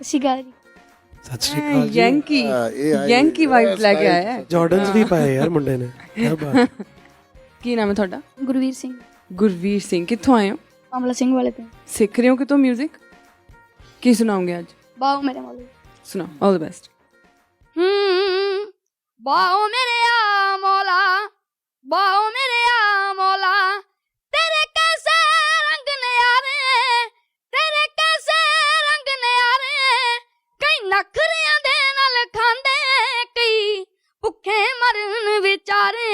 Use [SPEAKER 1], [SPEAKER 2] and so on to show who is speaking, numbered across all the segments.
[SPEAKER 1] ਅਸੀਂ ਗੱਲ
[SPEAKER 2] ਸਤਿ ਸ਼੍ਰੀ ਅਕਾਲ ਜੀ।
[SPEAKER 3] ਯੈਂਕੀ
[SPEAKER 4] ਹਾਂ, ਇਹ ਆਏ-
[SPEAKER 3] ਯੈਂਕੀ ਵਾਈਬ ਲੈ ਕੇ ਆਇਆ ਹੈ।
[SPEAKER 2] ਜਾਰਡਨਸ ਵੀ ਪਾਏ ਯਾਰ ਮੁੰਡੇ ਨੇ। ਕੀ ਬਾਤ।
[SPEAKER 3] ਕੀ ਨਾਮ ਹੈ ਤੁਹਾਡਾ?
[SPEAKER 1] ਗੁਰਵੀਰ ਸਿੰਘ।
[SPEAKER 3] ਗੁਰਵੀਰ ਸਿੰਘ ਕਿੱਥੋਂ ਆਏ ਹੋ?
[SPEAKER 1] ਆਮਲਾ ਸਿੰਘ ਵਾਲੇ ਤੋਂ
[SPEAKER 3] ਸਿੱਖ ਰਹੇ ਹੋ ਕਿਤੋਂ 뮤직 ਕੀ ਸੁਣਾਓਗੇ ਅੱਜ?
[SPEAKER 1] ਬਾਓ ਮੇਰੇ ਵਾਲੇ।
[SPEAKER 3] ਸੁਣਾਓ ਆਲ ਦ ਬੈਸਟ
[SPEAKER 1] ਹੂੰ ਬਾਓ ਮੇਰੇ ਆ ਮੌਲਾ ਬਾਓ ਮੇਰੇ ਨਖਰਿਆਂ ਦੇ ਨਾਲ ਖਾਂਦੇ ਕਈ ਭੁੱਖੇ ਮਰਨ ਵਿਚਾਰੇ।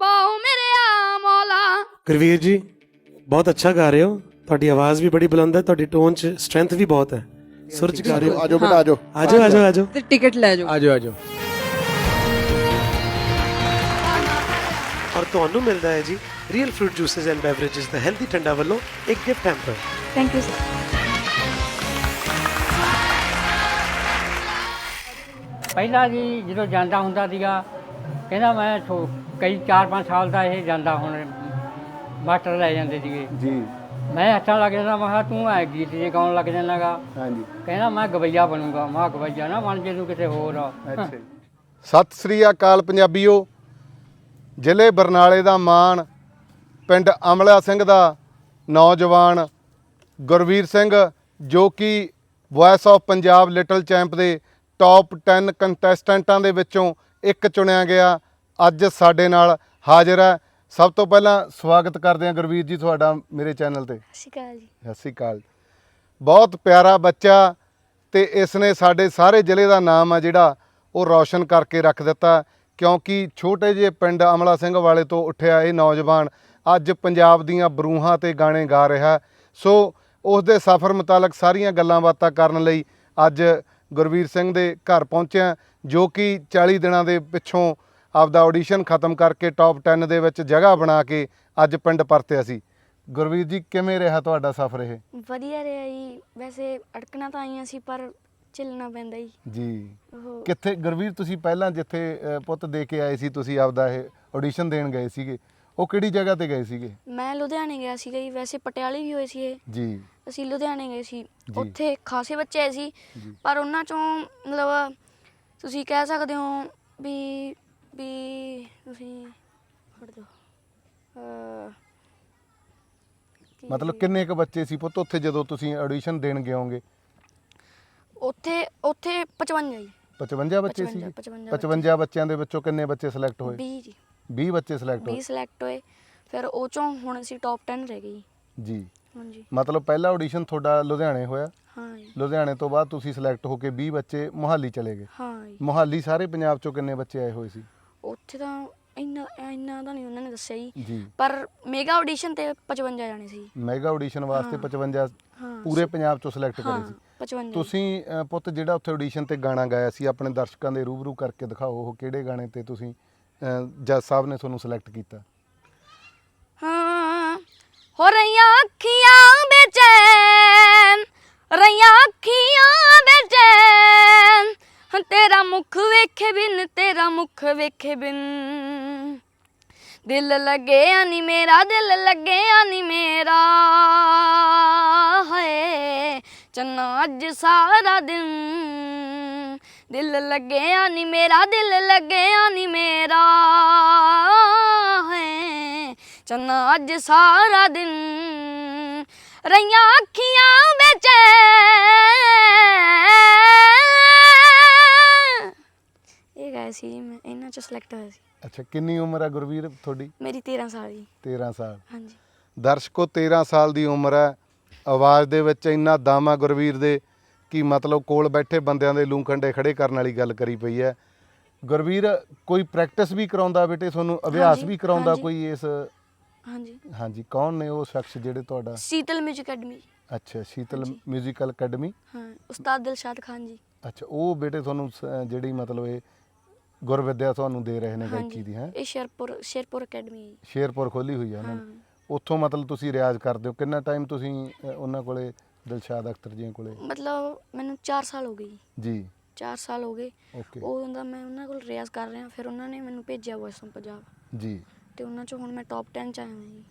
[SPEAKER 1] ਬਾਓ ਮੇਰੇ ਆ ਮੌਲਾ।
[SPEAKER 2] ਗੁਰਵੀਰ ਜੀ ਬਹੁਤ ਅੱਛਾ ਗਾ ਰਹੇ ਹੋ। ਤੁਹਾਡੀ ਆਵਾਜ਼ ਵੀ ਬੜੀ ਬੁਲੰਦ ਹੈ ਤੁਹਾਡੀ ਟੋਨ 'ਚ ਸਟਰੈਂਥ ਵੀ ਬਹੁਤ ਹੈ। ਸੁਰ 'ਚ ਗਾ ਰਹੇ ਹੋ
[SPEAKER 4] ਆਜੋ ਬੇਟਾ ਆਜੋ।
[SPEAKER 2] ਆਜੋ ਆਜੋ ਆਜੋ।
[SPEAKER 3] ਤੇ ਟਿਕਟ ਲੈ ਜਾਓ।
[SPEAKER 4] ਆਜੋ ਆਜੋ।
[SPEAKER 2] ਔਰ ਤੁਹਾਨੂੰ ਮਿਲਦਾ ਹੈ ਜੀ ਰੀਅਲ ਫਰੂਟ ਜੂਸਸ ਐਂਡ ਬeverages ਦਾ ਹੈਲਦੀ ਠੰਡਾ ਵੱਲੋਂ ਇੱਕ gift hamper
[SPEAKER 1] thank you sir
[SPEAKER 5] ਪਹਿਲਾਂ ਜੀ ਜਦੋਂ ਜਾਂਦਾ ਹੁੰਦਾ ਸੀਗਾ ਕਹਿੰਦਾ ਮੈਂ ਛੋ- ਕਈ 4-5 ਸਾਲ ਦਾ ਇਹ ਜਾਂਦਾ ਹੁਣ ਮਾਸਟਰ ਲੈ ਜਾਂਦੇ ਸੀਗੇ।
[SPEAKER 4] ਜੀ।
[SPEAKER 5] ਮੈਂ ਹੱਥਾਂ ਲੱਗ ਜਾਂਦਾ ਮੈਂ ਕਿਹਾ ਤੂੰ ਐ ਗੀਤ ਜੇ ਗਾਉਣ ਲੱਗ ਜਾਣਾਗਾ
[SPEAKER 4] ਹਾਂਜੀ।
[SPEAKER 5] ਕਹਿੰਦਾ ਮੈਂ ਗਵਈਆ ਬਣੂੰਗਾ ਮੈਂ ਕਿਹਾ ਗਵਈਆ ਨਾ ਬਣ ਜੇ ਤੂੰ ਕਿਤੇ ਹੋਰ।
[SPEAKER 4] ਅੱਛਾ ਜੀ। ਸਤਿ ਸ੍ਰੀ ਅਕਾਲ ਪੰਜਾਬੀਓ। ਜ਼ਿਲ੍ਹੇ ਬਰਨਾਲੇ ਦਾ ਮਾਣ ਪਿੰਡ ਅਮਲਾ ਸਿੰਘ ਦਾ ਨੌਜਵਾਨ ਗੁਰਵੀਰ ਸਿੰਘ ਜੋ ਕਿ voice of Punjab little champ ਦੇ ਟੌਪ 10 ਕੰਟੈਸਟੈਂਟਾਂ ਦੇ ਵਿੱਚੋਂ ਇੱਕ ਚੁਣਿਆ ਗਿਆ। ਅੱਜ ਸਾਡੇ ਨਾਲ ਹਾਜ਼ਰ ਹੈ। ਸਭ ਤੋਂ ਪਹਿਲਾਂ ਸਵਾਗਤ ਕਰਦੇ ਹਾਂ ਗੁਰਵੀਰ ਜੀ ਤੁਹਾਡਾ ਮੇਰੇ ਚੈਨਲ ਤੇ।
[SPEAKER 1] ਸਤਿ ਸ਼੍ਰੀ ਅਕਾਲ ਜੀ।
[SPEAKER 4] ਸਤਿ ਸ਼੍ਰੀ ਅਕਾਲ। ਬਹੁਤ ਪਿਆਰਾ ਬੱਚਾ ਤੇ ਇਸ ਨੇ ਸਾਡੇ ਸਾਰੇ ਜ਼ਿਲ੍ਹੇ ਦਾ ਨਾਮ ਆ ਜਿਹੜਾ ਉਹ ਰੌਸ਼ਨ ਕਰਕੇ ਰੱਖ ਦਿੱਤਾ ਕਿਉਂਕਿ ਛੋਟੇ ਜਿਹੇ ਪਿੰਡ ਅਮਲਾ ਸਿੰਘ ਵਾਲੇ ਤੋਂ ਉੱਠਿਆ ਇਹ ਨੌਜਵਾਨ ਅੱਜ ਪੰਜਾਬ ਦੀਆਂ ਬਰੂਹਾਂ ਤੇ ਗਾਣੇ ਗਾ ਰਿਹਾ। ਸੋ ਉਸ ਦੇ ਸਫ਼ਰ ਮੁਤਾਲਕ ਸਾਰੀਆਂ ਗੱਲਾਂ ਬਾਤਾਂ ਕਰਨ ਲਈ ਅੱਜ ਗੁਰਵੀਰ ਸਿੰਘ ਦੇ ਘਰ ਪਹੁੰਚਿਆ ਜੋ ਕਿ 40 ਦਿਨਾਂ ਦੇ ਪਿੱਛੋਂ ਆਪਦਾ ਆਡੀਸ਼ਨ ਖਤਮ ਕਰਕੇ ਟੌਪ 10 ਦੇ ਵਿੱਚ ਜਗ੍ਹਾ ਬਣਾ ਕੇ ਅੱਜ ਪਿੰਡ ਪਰਤਿਆ ਸੀ। ਗੁਰਵੀਰ ਜੀ ਕਿਵੇਂ ਰਿਹਾ ਤੁਹਾਡਾ ਸਫ਼ਰ ਇਹ?
[SPEAKER 1] ਵਧੀਆ ਰਿਹਾ ਜੀ। ਵੈਸੇ ਅੜਕਣਾ ਤਾਂ ਆਈਆਂ ਸੀ ਪਰ ਚੱਲਣਾ ਪੈਂਦਾ ਜੀ।
[SPEAKER 4] ਜੀ।
[SPEAKER 1] ਉਹ
[SPEAKER 4] ਕਿੱਥੇ ਗੁਰਵੀਰ ਤੁਸੀਂ ਪਹਿਲਾਂ ਜਿੱਥੇ ਅ, ਪੁੱਤ ਦੇ ਕੇ ਆਏ ਸੀ ਤੁਸੀਂ ਆਪਦਾ ਇਹ ਆਡੀਸ਼ਨ ਦੇਣ ਗਏ ਸੀਗੇ। ਉਹ ਕਿਹੜੀ ਜਗ੍ਹਾ ਤੇ ਗਏ ਸੀਗੇ?
[SPEAKER 1] ਮੈਂ ਲੁਧਿਆਣੇ ਗਿਆ ਸੀਗਾ ਜੀ। ਵੈਸੇ ਪਟਿਆਲੇ ਵੀ ਹੋਏ ਸੀ ਇਹ।
[SPEAKER 4] ਜੀ।
[SPEAKER 1] ਅਸੀਂ ਲੁਧਿਆਣੇ ਗਏ ਸੀ।
[SPEAKER 4] ਜੀ।
[SPEAKER 1] ਉੱਥੇ ਖਾਸੇ ਬੱਚੇ ਆਏ ਸੀ।
[SPEAKER 4] ਜੀ।
[SPEAKER 1] ਪਰ ਉਹਨਾਂ ਚੋਂ ਮਤਲਬ ਤੁਸੀਂ ਕਹਿ ਸਕਦੇ ਹੋ ਵੀ ਵੀ ਤੁਸੀਂ ਫੜ ਕੀ-
[SPEAKER 4] ਮਤਲਬ ਕਿੰਨੇ ਕੁ ਬੱਚੇ ਸੀ ਪੁੱਤ ਉੱਥੇ ਜਦੋਂ ਤੁਸੀਂ ਆਡੀਸ਼ਨ ਦੇਣ ਗਏ ਹੋਗੇ
[SPEAKER 1] ਉੱਥੇ ਉੱਥੇ 55 ਜੀ।
[SPEAKER 4] 55 ਬੱਚੇ ਸੀ
[SPEAKER 1] 55
[SPEAKER 4] 55 ਬੱਚਿਆਂ ਦੇ ਵਿੱਚੋਂ ਕਿੰਨੇ ਬੱਚੇ ਸਿਲੈਕਟ ਹੋਏ?
[SPEAKER 1] 20 ਜੀ।
[SPEAKER 4] 20 ਬੱਚੇ ਸਿਲੈਕਟ
[SPEAKER 1] 20
[SPEAKER 4] ਹੋਏ
[SPEAKER 1] ਸਿਲੈਕਟ ਹੋਏ। ਫਿਰ ਉਹ ਚੋਂ ਹੁਣ ਅਸੀਂ ਟੌਪ 10 ਰਹਿ ਗਏ ਜੀ।
[SPEAKER 4] ਜੀ।
[SPEAKER 1] ਹਾਂਜੀ।
[SPEAKER 4] ਮਤਲਬ ਪਹਿਲਾ ਆਡੀਸ਼ਨ ਤੁਹਾਡਾ ਲੁਧਿਆਣੇ ਹੋਇਆ।
[SPEAKER 1] ਹਾਂ ਜੀ
[SPEAKER 4] ਲੁਧਿਆਣੇ ਤੋਂ ਬਾਅਦ ਤੁਸੀਂ ਸਿਲੈਕਟ ਹੋ ਕੇ 20 ਬੱਚੇ ਮੁਹਾਲੀ ਚਲੇ ਗਏ।
[SPEAKER 1] ਹਾਂ ਜੀ
[SPEAKER 4] ਮੁਹਾਲੀ ਸਾਰੇ ਪੰਜਾਬ ਚੋਂ ਕਿੰਨੇ ਬੱਚੇ ਆਏ ਹੋਏ ਸੀ?
[SPEAKER 1] ਉੱਥੇ ਤਾਂ ਇੰਨਾ ਇੰਨਾ ਤਾਂ ਨਹੀਂ ਉਹਨਾਂ ਨੇ ਦੱਸਿਆ ਜੀ।
[SPEAKER 4] ਜੀ।
[SPEAKER 1] ਪਰ ਮੇਗਾ ਆਡੀਸ਼ਨ ਤੇ 55 ਜਾਣੇ ਸੀ।
[SPEAKER 4] ਮੈਗਾ ਆਡੀਸ਼ਨ ਵਾਸਤੇ 55
[SPEAKER 1] ਹਾਂ।
[SPEAKER 4] ਪੂਰੇ ਪੰਜਾਬ ਚੋਂ ਸਿਲੈਕਟ
[SPEAKER 1] ਹਾਂ
[SPEAKER 4] ਕਰੇ ਸੀ।
[SPEAKER 1] 55
[SPEAKER 4] ਤੁਸੀਂ ਅ, ਪੁੱਤ ਜਿਹੜਾ ਉੱਥੇ ਆਡੀਸ਼ਨ ਤੇ ਗਾਣਾ ਗਾਇਆ ਸੀ ਆਪਣੇ ਦਰਸ਼ਕਾਂ ਦੇ ਰੂਬਰੂ ਕਰਕੇ ਦਿਖਾਓ ਉਹ ਕਿਹੜੇ ਗਾਣੇ ਤੇ ਤੁਸੀਂ ਅ, ਜੱਜ ਸਾਹਿਬ ਨੇ ਤੁਹਾਨੂੰ ਸਿਲੈਕਟ ਕੀਤਾ?
[SPEAKER 1] ਹਾਂ। ਹੋ ਰਹੀਆਂ ਅੱਖੀਆਂ ਬੇਚੈਨ ਰਹੀਆਂ ਅੱਖੀਆਂ ਬੇਚੈਨ ਹਾਂ, ਤੇਰਾ ਮੁਖ ਵੇਖੇ ਬਿਨ ਤੇਰਾ ਮੁਖ ਵੇਖੇ ਬਿਨ। ਦਿਲ ਲੱਗਿਆ ਨੀ ਮੇਰਾ ਦਿਲ ਲੱਗਿਆ ਨੀ ਮੇਰਾ। ਹਾਏ ਚੰਨਾ ਅੱਜ ਸਾਰਾ ਦਿਨ। ਦਿਲ ਲੱਗਿਆ ਨਹੀਂ ਮੇਰਾ ਦਿਲ ਲੱਗਿਆ ਨਹੀਂ ਮੇਰਾ। ਚੰਨਾ ਅੱਜ ਸਾਰਾ ਦਿਨ ਰਈਆਂ ਅੱਖੀਆਂ ਵਿੱਚ। ਇਹ ਗਾਇਆ ਸੀ ਮੈਂ ਇਹਨਾਂ ਚ ਸਿਲੈਕਟ ਹੋਇਆ ਸੀ।
[SPEAKER 4] ਅੱਛਾ ਕਿੰਨੀ ਉਮਰ ਹੈ ਗੁਰਵੀਰ ਤੁਹਾਡੀ?
[SPEAKER 1] ਮੇਰੀ 13 ਸਾਲ ਦੀ
[SPEAKER 4] 13 ਸਾਲ।
[SPEAKER 1] ਹਾਂਜੀ।
[SPEAKER 4] ਦਰਸ਼ਕੋ 13 ਸਾਲ ਦੀ ਉਮਰ ਹੈ। ਆਵਾਜ਼ ਦੇ ਵਿੱਚ ਇੰਨਾ ਦਮ ਆ ਗੁਰਵੀਰ ਦੇ ਕਿ ਮਤਲਬ ਕੋਲ ਬੈਠੇ ਬੰਦਿਆਂ ਦੇ ਲੂੰ ਕੰਡੇ ਖੜੇ ਕਰਨ ਵਾਲੀ ਗੱਲ ਕਰੀ ਪਈ ਹੈ। ਗੁਰਵੀਰ ਕੋਈ ਪ੍ਰੈਕਟਿਸ ਵੀ ਕਰਾਉਂਦਾ ਬੇਟੇ? ਤੁਹਾਨੂੰ ਅਭਿਆਸ
[SPEAKER 1] ਹਾਂਜੀ,
[SPEAKER 4] ਵੀ ਕਰਾਉਂਦਾ
[SPEAKER 1] ਹਾਂਜੀ।
[SPEAKER 4] ਕੋਈ ਇਸ
[SPEAKER 1] ਹਾਂਜੀ।
[SPEAKER 4] ਹਾਂਜੀ ਕੌਣ ਨੇ ਉਹ ਸ਼ਖਸ ਜਿਹੜੇ ਤੁਹਾਡਾ?
[SPEAKER 1] Seetal music academy.
[SPEAKER 4] ਅੱਛਾ ਸ਼ੀਤਲ
[SPEAKER 1] ਹਾਂਜੀ।
[SPEAKER 4] Musical academy?
[SPEAKER 1] ਹਾਂ ਉਸਤਾਦ ਦਿਲਸ਼ਾਦ ਖਾਨ ਜੀ।
[SPEAKER 4] ਅੱਛਾ ਉਹ ਬੇਟੇ ਤੁਹਾਨੂੰ ਸ- ਜਿਹੜੀ ਮਤਲਬ ਇਹ ਗੁਰਵਿਦਿਆ ਤੁਹਾਨੂੰ ਦੇ ਰਹੇ ਨੇ ਗਾਇਕੀ ਦੀ ਹੈ?
[SPEAKER 1] ਇਹ ਸ਼ੇਰਪੁਰ ਸ਼ੇਰਪੁਰ ਅਕੈਡਮੀ
[SPEAKER 4] ਸ਼ੇਰਪੁਰ ਖੋਲੀ ਹੋਈ ਹੈ ਉਹਨਾਂ
[SPEAKER 1] ਹਾਂ।
[SPEAKER 4] ਨੇ ਉੱਥੋਂ ਮਤਲਬ ਤੁਸੀਂ ਰਿਆਜ਼ ਕਰਦੇ ਹੋ? ਕਿੰਨਾ ਟਾਈਮ ਤੁਸੀਂ ਅ, ਉਹਨਾਂ ਕੋਲੇ ਦਿਲਸ਼ਾਦ ਅਖਤਰ ਜੀ ਕੋਲੇ?
[SPEAKER 1] ਮਤਲਬ ਮੈਨੂੰ 4 ਸਾਲ ਹੋ ਗਏ ਜੀ।
[SPEAKER 4] ਜੀ।
[SPEAKER 1] 4 ਸਾਲ ਹੋ ਗਏ।
[SPEAKER 4] ਓਕੇ।
[SPEAKER 1] ਉਦੋਂ ਦਾ ਮੈਂ ਉਹਨਾਂ ਕੋਲ ਰਿਆਜ਼ ਕਰ ਰਿਹਾ ਫਿਰ ਉਹਨਾਂ ਨੇ ਮੈਨੂੰ ਭੇਜਿਆ ਵੌਇਸ ਆਫ ਪੰਜਾਬ
[SPEAKER 4] ਜੀ।
[SPEAKER 1] ਤੇ ਉਹਨਾਂ ਚੋਂ ਹੁਣ ਮੈਂ ਟੌਪ 10 ਚ ਆਇਆ ਹਾਂ ਜੀ।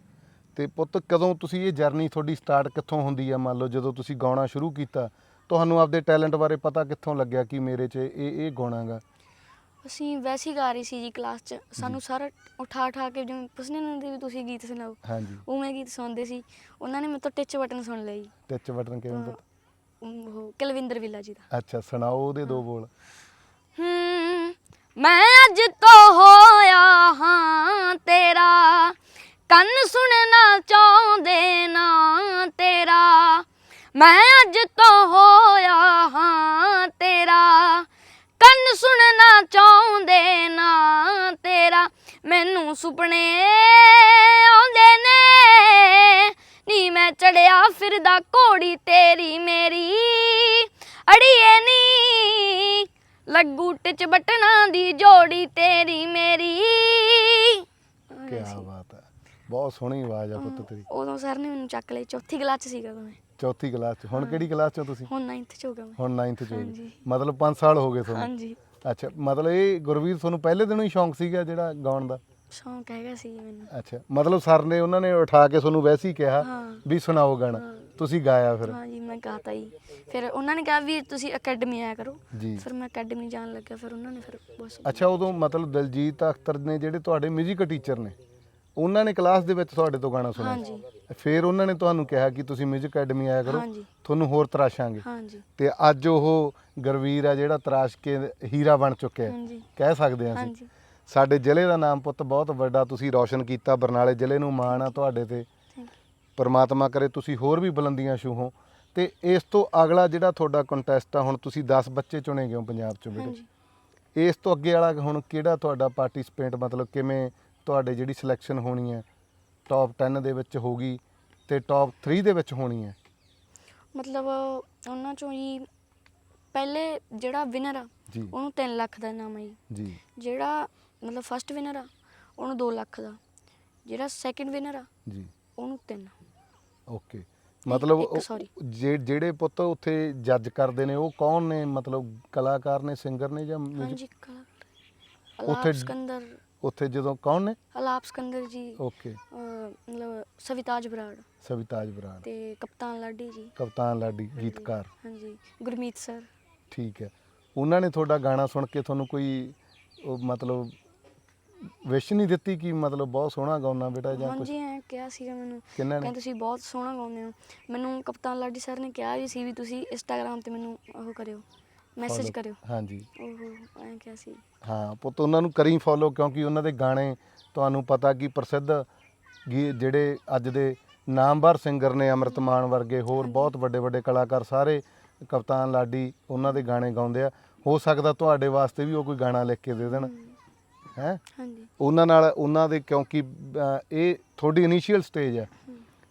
[SPEAKER 4] ਤੇ ਪੁੱਤ ਕਦੋਂ ਤੁਸੀਂ ਇਹ ਜਰਨੀ ਤੁਹਾਡੀ ਸਟਾਰਟ ਕਿੱਥੋਂ ਹੁੰਦੀ ਆ? ਮੰਨ ਲਓ ਜਦੋਂ ਤੁਸੀਂ ਗਾਉਣਾ ਸ਼ੁਰੂ ਕੀਤਾ ਤੁਹਾਨੂੰ ਆਪਦੇ ਟੈਲੈਂਟ ਬਾਰੇ ਪਤਾ ਕਿੱਥੋਂ ਲੱਗਿਆ ਕਿ ਮੇਰੇ 'ਚ ਇਹ ਇਹ ਗੁਣ ਹੈਗਾ?
[SPEAKER 1] ਅਸੀਂ ਵੈਸੇ ਹੀ ਗਾ ਰਹੀ ਸੀ ਜੀ ਕਲਾਸ 'ਚ। ਸਾਨੂੰ ਸਾਰਾ ਉਠਾ ਉਠਾ ਕੇ ਜਿਵੇਂ ਪੁੱਛਣੇ ਹੁੰਦੇ ਵੀ ਤੁਸੀਂ ਗੀਤ ਸੁਣਾਓ।
[SPEAKER 4] ਹਾਂਜੀ।
[SPEAKER 1] ਉਵੇਂ ਗੀਤ ਸੁਣਦੇ ਸੀ। ਉਹਨਾਂ ਨੇ ਮੇਰੇ ਤੋਂ ਟਿੱਚ ਬਟਨ ਸੁਣ ਲਈ
[SPEAKER 4] ਟਿੱਚ ਬਟਨ ਕਿਵੇਂ ਪਤਾ?
[SPEAKER 1] ਉਹ ਕੁਲਵਿੰਦਰ ਵਿਲਾ ਜੀ ਦਾ।
[SPEAKER 4] ਅੱਛਾ ਸੁਣਾਓ ਉਹਦੇ ਦੋ ਬੋਲ।
[SPEAKER 1] ਹੂੰ ਮੈਂ ਅੱਜ ਤੋਂ ਹੋਇਆ ਹਾਂ ਤੇਰਾ। ਕੰਨ ਸੁਣਨਾ ਚਾਹੁੰਦੇ ਨਾ ਤੇਰਾ। ਮੈਂ ਅੱਜ ਤੋਂ ਹੋਇਆ ਹਾਂ ਤੇਰਾ। ਕੰਨ ਸੁਣਨਾ ਚਾਹੁੰਦੇ ਨਾ ਤੇਰਾ। ਮੈਨੂੰ ਸੁਪਨੇ ਆਉਂਦੇ ਨੇ। ਨੀ ਮੈਂ ਚੜਿਆ ਫਿਰਦਾ ਘੋੜੀ ਤੇਰੀ ਮੇਰੀ। ਅੜੀਏ ਨੀ ਲੱਗੂ ਟਿਚ ਬਟਨਾਂ ਦੀ ਜੋੜੀ ਤੇਰੀ ਮੇਰੀ।
[SPEAKER 4] ਕੀ ਬਾਤ ਹੈ। ਬਹੁਤ ਸੋਹਣੀ ਆਵਾਜ਼ ਆ ਪੁੱਤ ਤੇਰੀ।
[SPEAKER 1] ਉਦੋਂ ਸਰ ਨੇ ਮੈਨੂੰ ਚੱਕ ਲਈ ਚੌਥੀ ਕਲਾਸ 'ਚ ਸੀਗਾ ਮੈਂ।
[SPEAKER 4] ਚੌਥੀ ਕਲਾਸ 'ਚ। ਹੁਣ ਕਿਹੜੀ ਕਲਾਸ 'ਚ ਹੋ ਤੁਸੀਂ?
[SPEAKER 1] ਹੁਣ 9th 'ਚ ਹੋ ਗਿਆ ਮੈਂ।
[SPEAKER 4] ਹੁਣ 9th 'ਚ ਹੋ ਗਏ। ਮਤਲਬ 5 ਸਾਲ ਹੋ ਗਏ ਤੁਹਾਨੂੰ?
[SPEAKER 1] ਹਾਂਜੀ।
[SPEAKER 4] ਅੱਛਾ ਮਤਲਬ ਇਹ ਗੁਰਵੀਰ ਤੁਹਾਨੂੰ ਪਹਿਲੇ ਦਿਨੋਂ ਹੀ ਸ਼ੌਂਕ ਸੀਗਾ ਜਿਹੜਾ ਗਾਉਣ ਦਾ?
[SPEAKER 1] ਸ਼ੌਂਕ ਹੈਗਾ ਸੀ ਮੈਨੂੰ
[SPEAKER 4] ਅੱਛਾ ਮਤਲਬ ਸਰ ਨੇ ਉਹਨਾਂ ਨੇ ਉਠਾ ਕੇ ਤੁਹਾਨੂੰ ਵੈਸੇ ਹੀ ਕਿਹਾ
[SPEAKER 1] ਹਾਂ।
[SPEAKER 4] ਵੀ ਸੁਣਾਓ ਗਾਣਾ ਤੁਸੀਂ ਗਾਇਆ ਫਿਰ
[SPEAKER 1] ਹਾਂਜੀ ਮੈਂ ਗਾਤਾ ਹੀ ਫਿਰ ਉਹਨਾਂ ਨੇ ਕਿਹਾ ਵੀ ਤੁਸੀਂ ਅਕੈਡਮੀ ਆਇਆ ਕਰੋ
[SPEAKER 4] ਜੀ
[SPEAKER 1] ਫਿਰ ਮੈਂ ਅਕੈਡਮੀ ਜਾਣ ਲੱਗਾ ਫਿਰ ਉਹਨਾਂ ਨੇ ਫਿਰ ਬਸ
[SPEAKER 4] ਅੱਛਾ ਉਦੋਂ ਮਤਲਬ ਦਲਜੀਤ ਅਖਤਰ ਨੇ ਜਿਹੜੇ ਤੁਹਾਡੇ 뮤직 ਟੀਚਰ ਨੇ ਉਹਨਾਂ ਨੇ ਕਲਾਸ ਦੇ ਵਿੱਚ ਤੁਹਾਡੇ ਤੋਂ ਗਾਣਾ ਸੁਣਿਆ
[SPEAKER 1] ਹਾਂਜੀ
[SPEAKER 4] ਫਿਰ ਉਹਨਾਂ ਨੇ ਤੁਹਾਨੂੰ ਕਿਹਾ ਕਿ ਤੁਸੀਂ 뮤직 ਅਕੈਡਮੀ ਆਇਆ ਕਰੋ
[SPEAKER 1] ਹਾਂਜੀ
[SPEAKER 4] ਤੁਹਾਨੂੰ ਹੋਰ ਤਰਾਸ਼ਾਂਗੇ
[SPEAKER 1] ਹਾਂਜੀ
[SPEAKER 4] ਤੇ ਅੱਜ ਉਹ ਗੁਰਵੀਰ ਆ ਜਿਹੜਾ ਤਰਾਸ਼ ਕੇ ਹੀਰਾ ਬਣ ਚੁੱਕਿਆ ਹੈ
[SPEAKER 1] ਹਾਂਜੀ
[SPEAKER 4] ਕਹਿ ਸਕਦੇ ਹਾਂ ਅਸੀਂ
[SPEAKER 1] ਹਾਂਜੀ
[SPEAKER 4] ਸਾਡੇ ਜ਼ਿਲ੍ਹੇ ਦਾ ਨਾਮ ਪੁੱਤ ਬਹੁਤ ਵੱਡਾ ਤੁਸੀਂ ਰੌਸ਼ਨ ਕੀਤਾ ਬਰਨਾਲੇ ਜ਼ਿਲ੍ਹੇ ਨੂੰ ਮਾਣ ਆ ਤੁਹਾਡੇ ਤੇ। ਪਰਮਾਤਮਾ ਕਰੇ ਤੁਸੀਂ ਹੋਰ ਵੀ ਬੁਲੰਦੀਆਂ ਛੂਹੋ ਤੇ ਇਸ ਤੋਂ ਅਗਲਾ ਜਿਹੜਾ ਤੁਹਾਡਾ ਕੰਟੈਸਟ ਆ ਹੁਣ ਤੁਸੀਂ 10 ਬੱਚੇ ਚੁਣੇ ਗਏ ਹੋ ਪੰਜਾਬ ਚੋਂ ਬੇਟੇ। ਇਸ ਤੋਂ ਅੱਗੇ ਵਾਲਾ ਹੁਣ ਕਿਹੜਾ ਤੁਹਾਡਾ ਪਾਰਟਿਸਿਪੇਟ ਮਤਲਬ ਕਿਵੇਂ ਤੁਹਾਡੇ ਜਿਹੜੀ ਸਿਲੈਕਸ਼ਨ ਹੋਣੀ ਹੈ ਟੌਪ 10 ਦੇ ਵਿੱਚ ਹੋਗੀ ਤੇ ਟੌਪ 3 ਦੇ ਵਿੱਚ ਹੋਣੀ ਹੈ
[SPEAKER 1] ਮਤਲਬ ਉਹਨਾਂ ਚੋਂ ਜੀ ਪਹਿਲੇ ਜਿਹੜਾ ਵਿਨਰ ਆ ਉਹਨੂੰ 3 ਲੱਖ ਦਾ ਇਨਾਮ ਹੈ ਜੀ। ਜਿਹੜਾ ਮਤਲਬ ਫਸਟ ਵਿਨਰ ਆ ਉਹਨੂੰ 2 ਲੱਖ ਦਾ। ਜਿਹੜਾ ਸੈਕਿੰਡ ਵਿਨਰ ਆ
[SPEAKER 4] ਜੀ।
[SPEAKER 1] ਉਹਨੂੰ 3
[SPEAKER 4] ਓਕੇ ਮਤਲਬ
[SPEAKER 1] ਇੱਕ,
[SPEAKER 4] ਉਹ-
[SPEAKER 1] sorry।
[SPEAKER 4] ਜੇ- ਜਿਹੜੇ ਪੁੱਤ ਉੱਥੇ ਜੱਜ ਕਰਦੇ ਨੇ ਉਹ ਕੌਣ ਨੇ? ਮਤਲਬ ਕਲਾਕਾਰ ਨੇ ਸਿੰਗਰ ਨੇ ਜਾਂ music-
[SPEAKER 1] ਹਾਂਜੀ ਕਲਾਕਾਰ
[SPEAKER 4] ਉੱਥੇ
[SPEAKER 1] ਸਿਕੰਦਰ।
[SPEAKER 4] ਉੱਥੇ ਜਦੋਂ ਕੌਣ ਨੇ?
[SPEAKER 1] ਅਲਾਪ ਸਿਕੰਦਰ ਜੀ।
[SPEAKER 4] ਓਕੇ
[SPEAKER 1] ਅਹ, ਮਤਲਬ ਸਵਿਤਾਜ ਬਰਾੜ।
[SPEAKER 4] ਸਵਿਤਾਜ ਬਰਾੜ।
[SPEAKER 1] ਤੇ ਕਪਤਾਨ ਲਾਡੀ ਜੀ।
[SPEAKER 4] ਕਪਤਾਨ ਲਾਡੀ ਗੀਤਕਾਰ।
[SPEAKER 1] ਹਾਂਜੀ ਗੁਰਮੀਤ ਸਰ।
[SPEAKER 4] ਠੀਕ ਹੈ। ਉਹਨਾਂ ਨੇ ਤੁਹਾਡਾ ਗਾਣਾ ਸੁਣ ਕੇ ਤੁਹਾਨੂੰ ਕੋਈ ਉਹ ਮਤਲਬ ਵਿਸ਼ ਨਹੀਂ ਦਿੱਤੀ ਕਿ ਮਤਲਬ ਬਹੁਤ ਸੋਹਣਾ ਗਾਉਣਾ ਬੇਟਾ ਜਾਂ ਕੁਝ
[SPEAKER 1] ਹਾਂਜੀ ਐ ਕਿਹਾ ਸੀਗਾ ਮੈਨੂੰ
[SPEAKER 4] ਕਿੰਨਾਂ ਨੇ?
[SPEAKER 1] ਕਹਿੰਦੇ ਤੁਸੀਂ ਬਹੁਤ ਸੋਹਣਾ ਗਾਉਂਦੇ ਹੋ। ਮੈਨੂੰ ਕਪਤਾਨ ਲਾਡੀ ਸਰ ਨੇ ਕਿਹਾ ਵੀ ਸੀ ਵੀ ਤੁਸੀਂ ਇੰਸਟਾਗ੍ਰam ਤੇ ਮੈਨੂੰ ਉਹ ਕਰਿਓ ਮੈਸੇਜ
[SPEAKER 4] Follow-
[SPEAKER 1] ਕਰਿਓ।
[SPEAKER 4] ਹਾਂਜੀ।
[SPEAKER 1] ਉਹ ਐਂ ਕਿਹਾ ਸੀ।
[SPEAKER 4] ਹਾਂ ਪੁੱਤ ਉਹਨਾਂ ਨੂੰ ਕਰੀ ਫੋਲੋ ਕਿਉਂਕਿ ਉਹਨਾਂ ਦੇ ਗਾਣੇ ਤੁਹਾਨੂੰ ਪਤਾ ਕਿ ਪ੍ਰਸਿੱਧ ਗੀ- ਜਿਹੜੇ ਅੱਜ ਦੇ ਨਾਮਵਰ ਸਿੰਗਰ ਨੇ ਅੰਮ੍ਰਿਤਮਾਨ ਵਰਗੇ ਹੋਰ ਬਹੁਤ ਵੱਡੇ ਵੱਡੇ ਕਲਾਕਾਰ ਸਾਰੇ ਕਪਤਾਨ ਲਾਡੀ ਉਹਨਾਂ ਦੇ ਗਾਣੇ ਗਾਉਂਦੇ ਆ। ਹੋ ਸਕਦਾ ਤੁਹਾਡੇ ਵਾਸਤੇ ਵੀ ਉਹ ਕੋਈ ਗਾਣਾ ਲਿਖ ਕੇ ਦੇ ਦੇਣ। ਹੈ?
[SPEAKER 1] ਹਾਂਜੀ।
[SPEAKER 4] ਉਹਨਾਂ ਨਾਲ ਉਹਨਾਂ ਦੇ ਕਿਉਂਕਿ ਇਹ ਤੁਹਾਡੀ ਇਨੀਸ਼ੀਅਲ ਸਟੇਜ ਹੈ।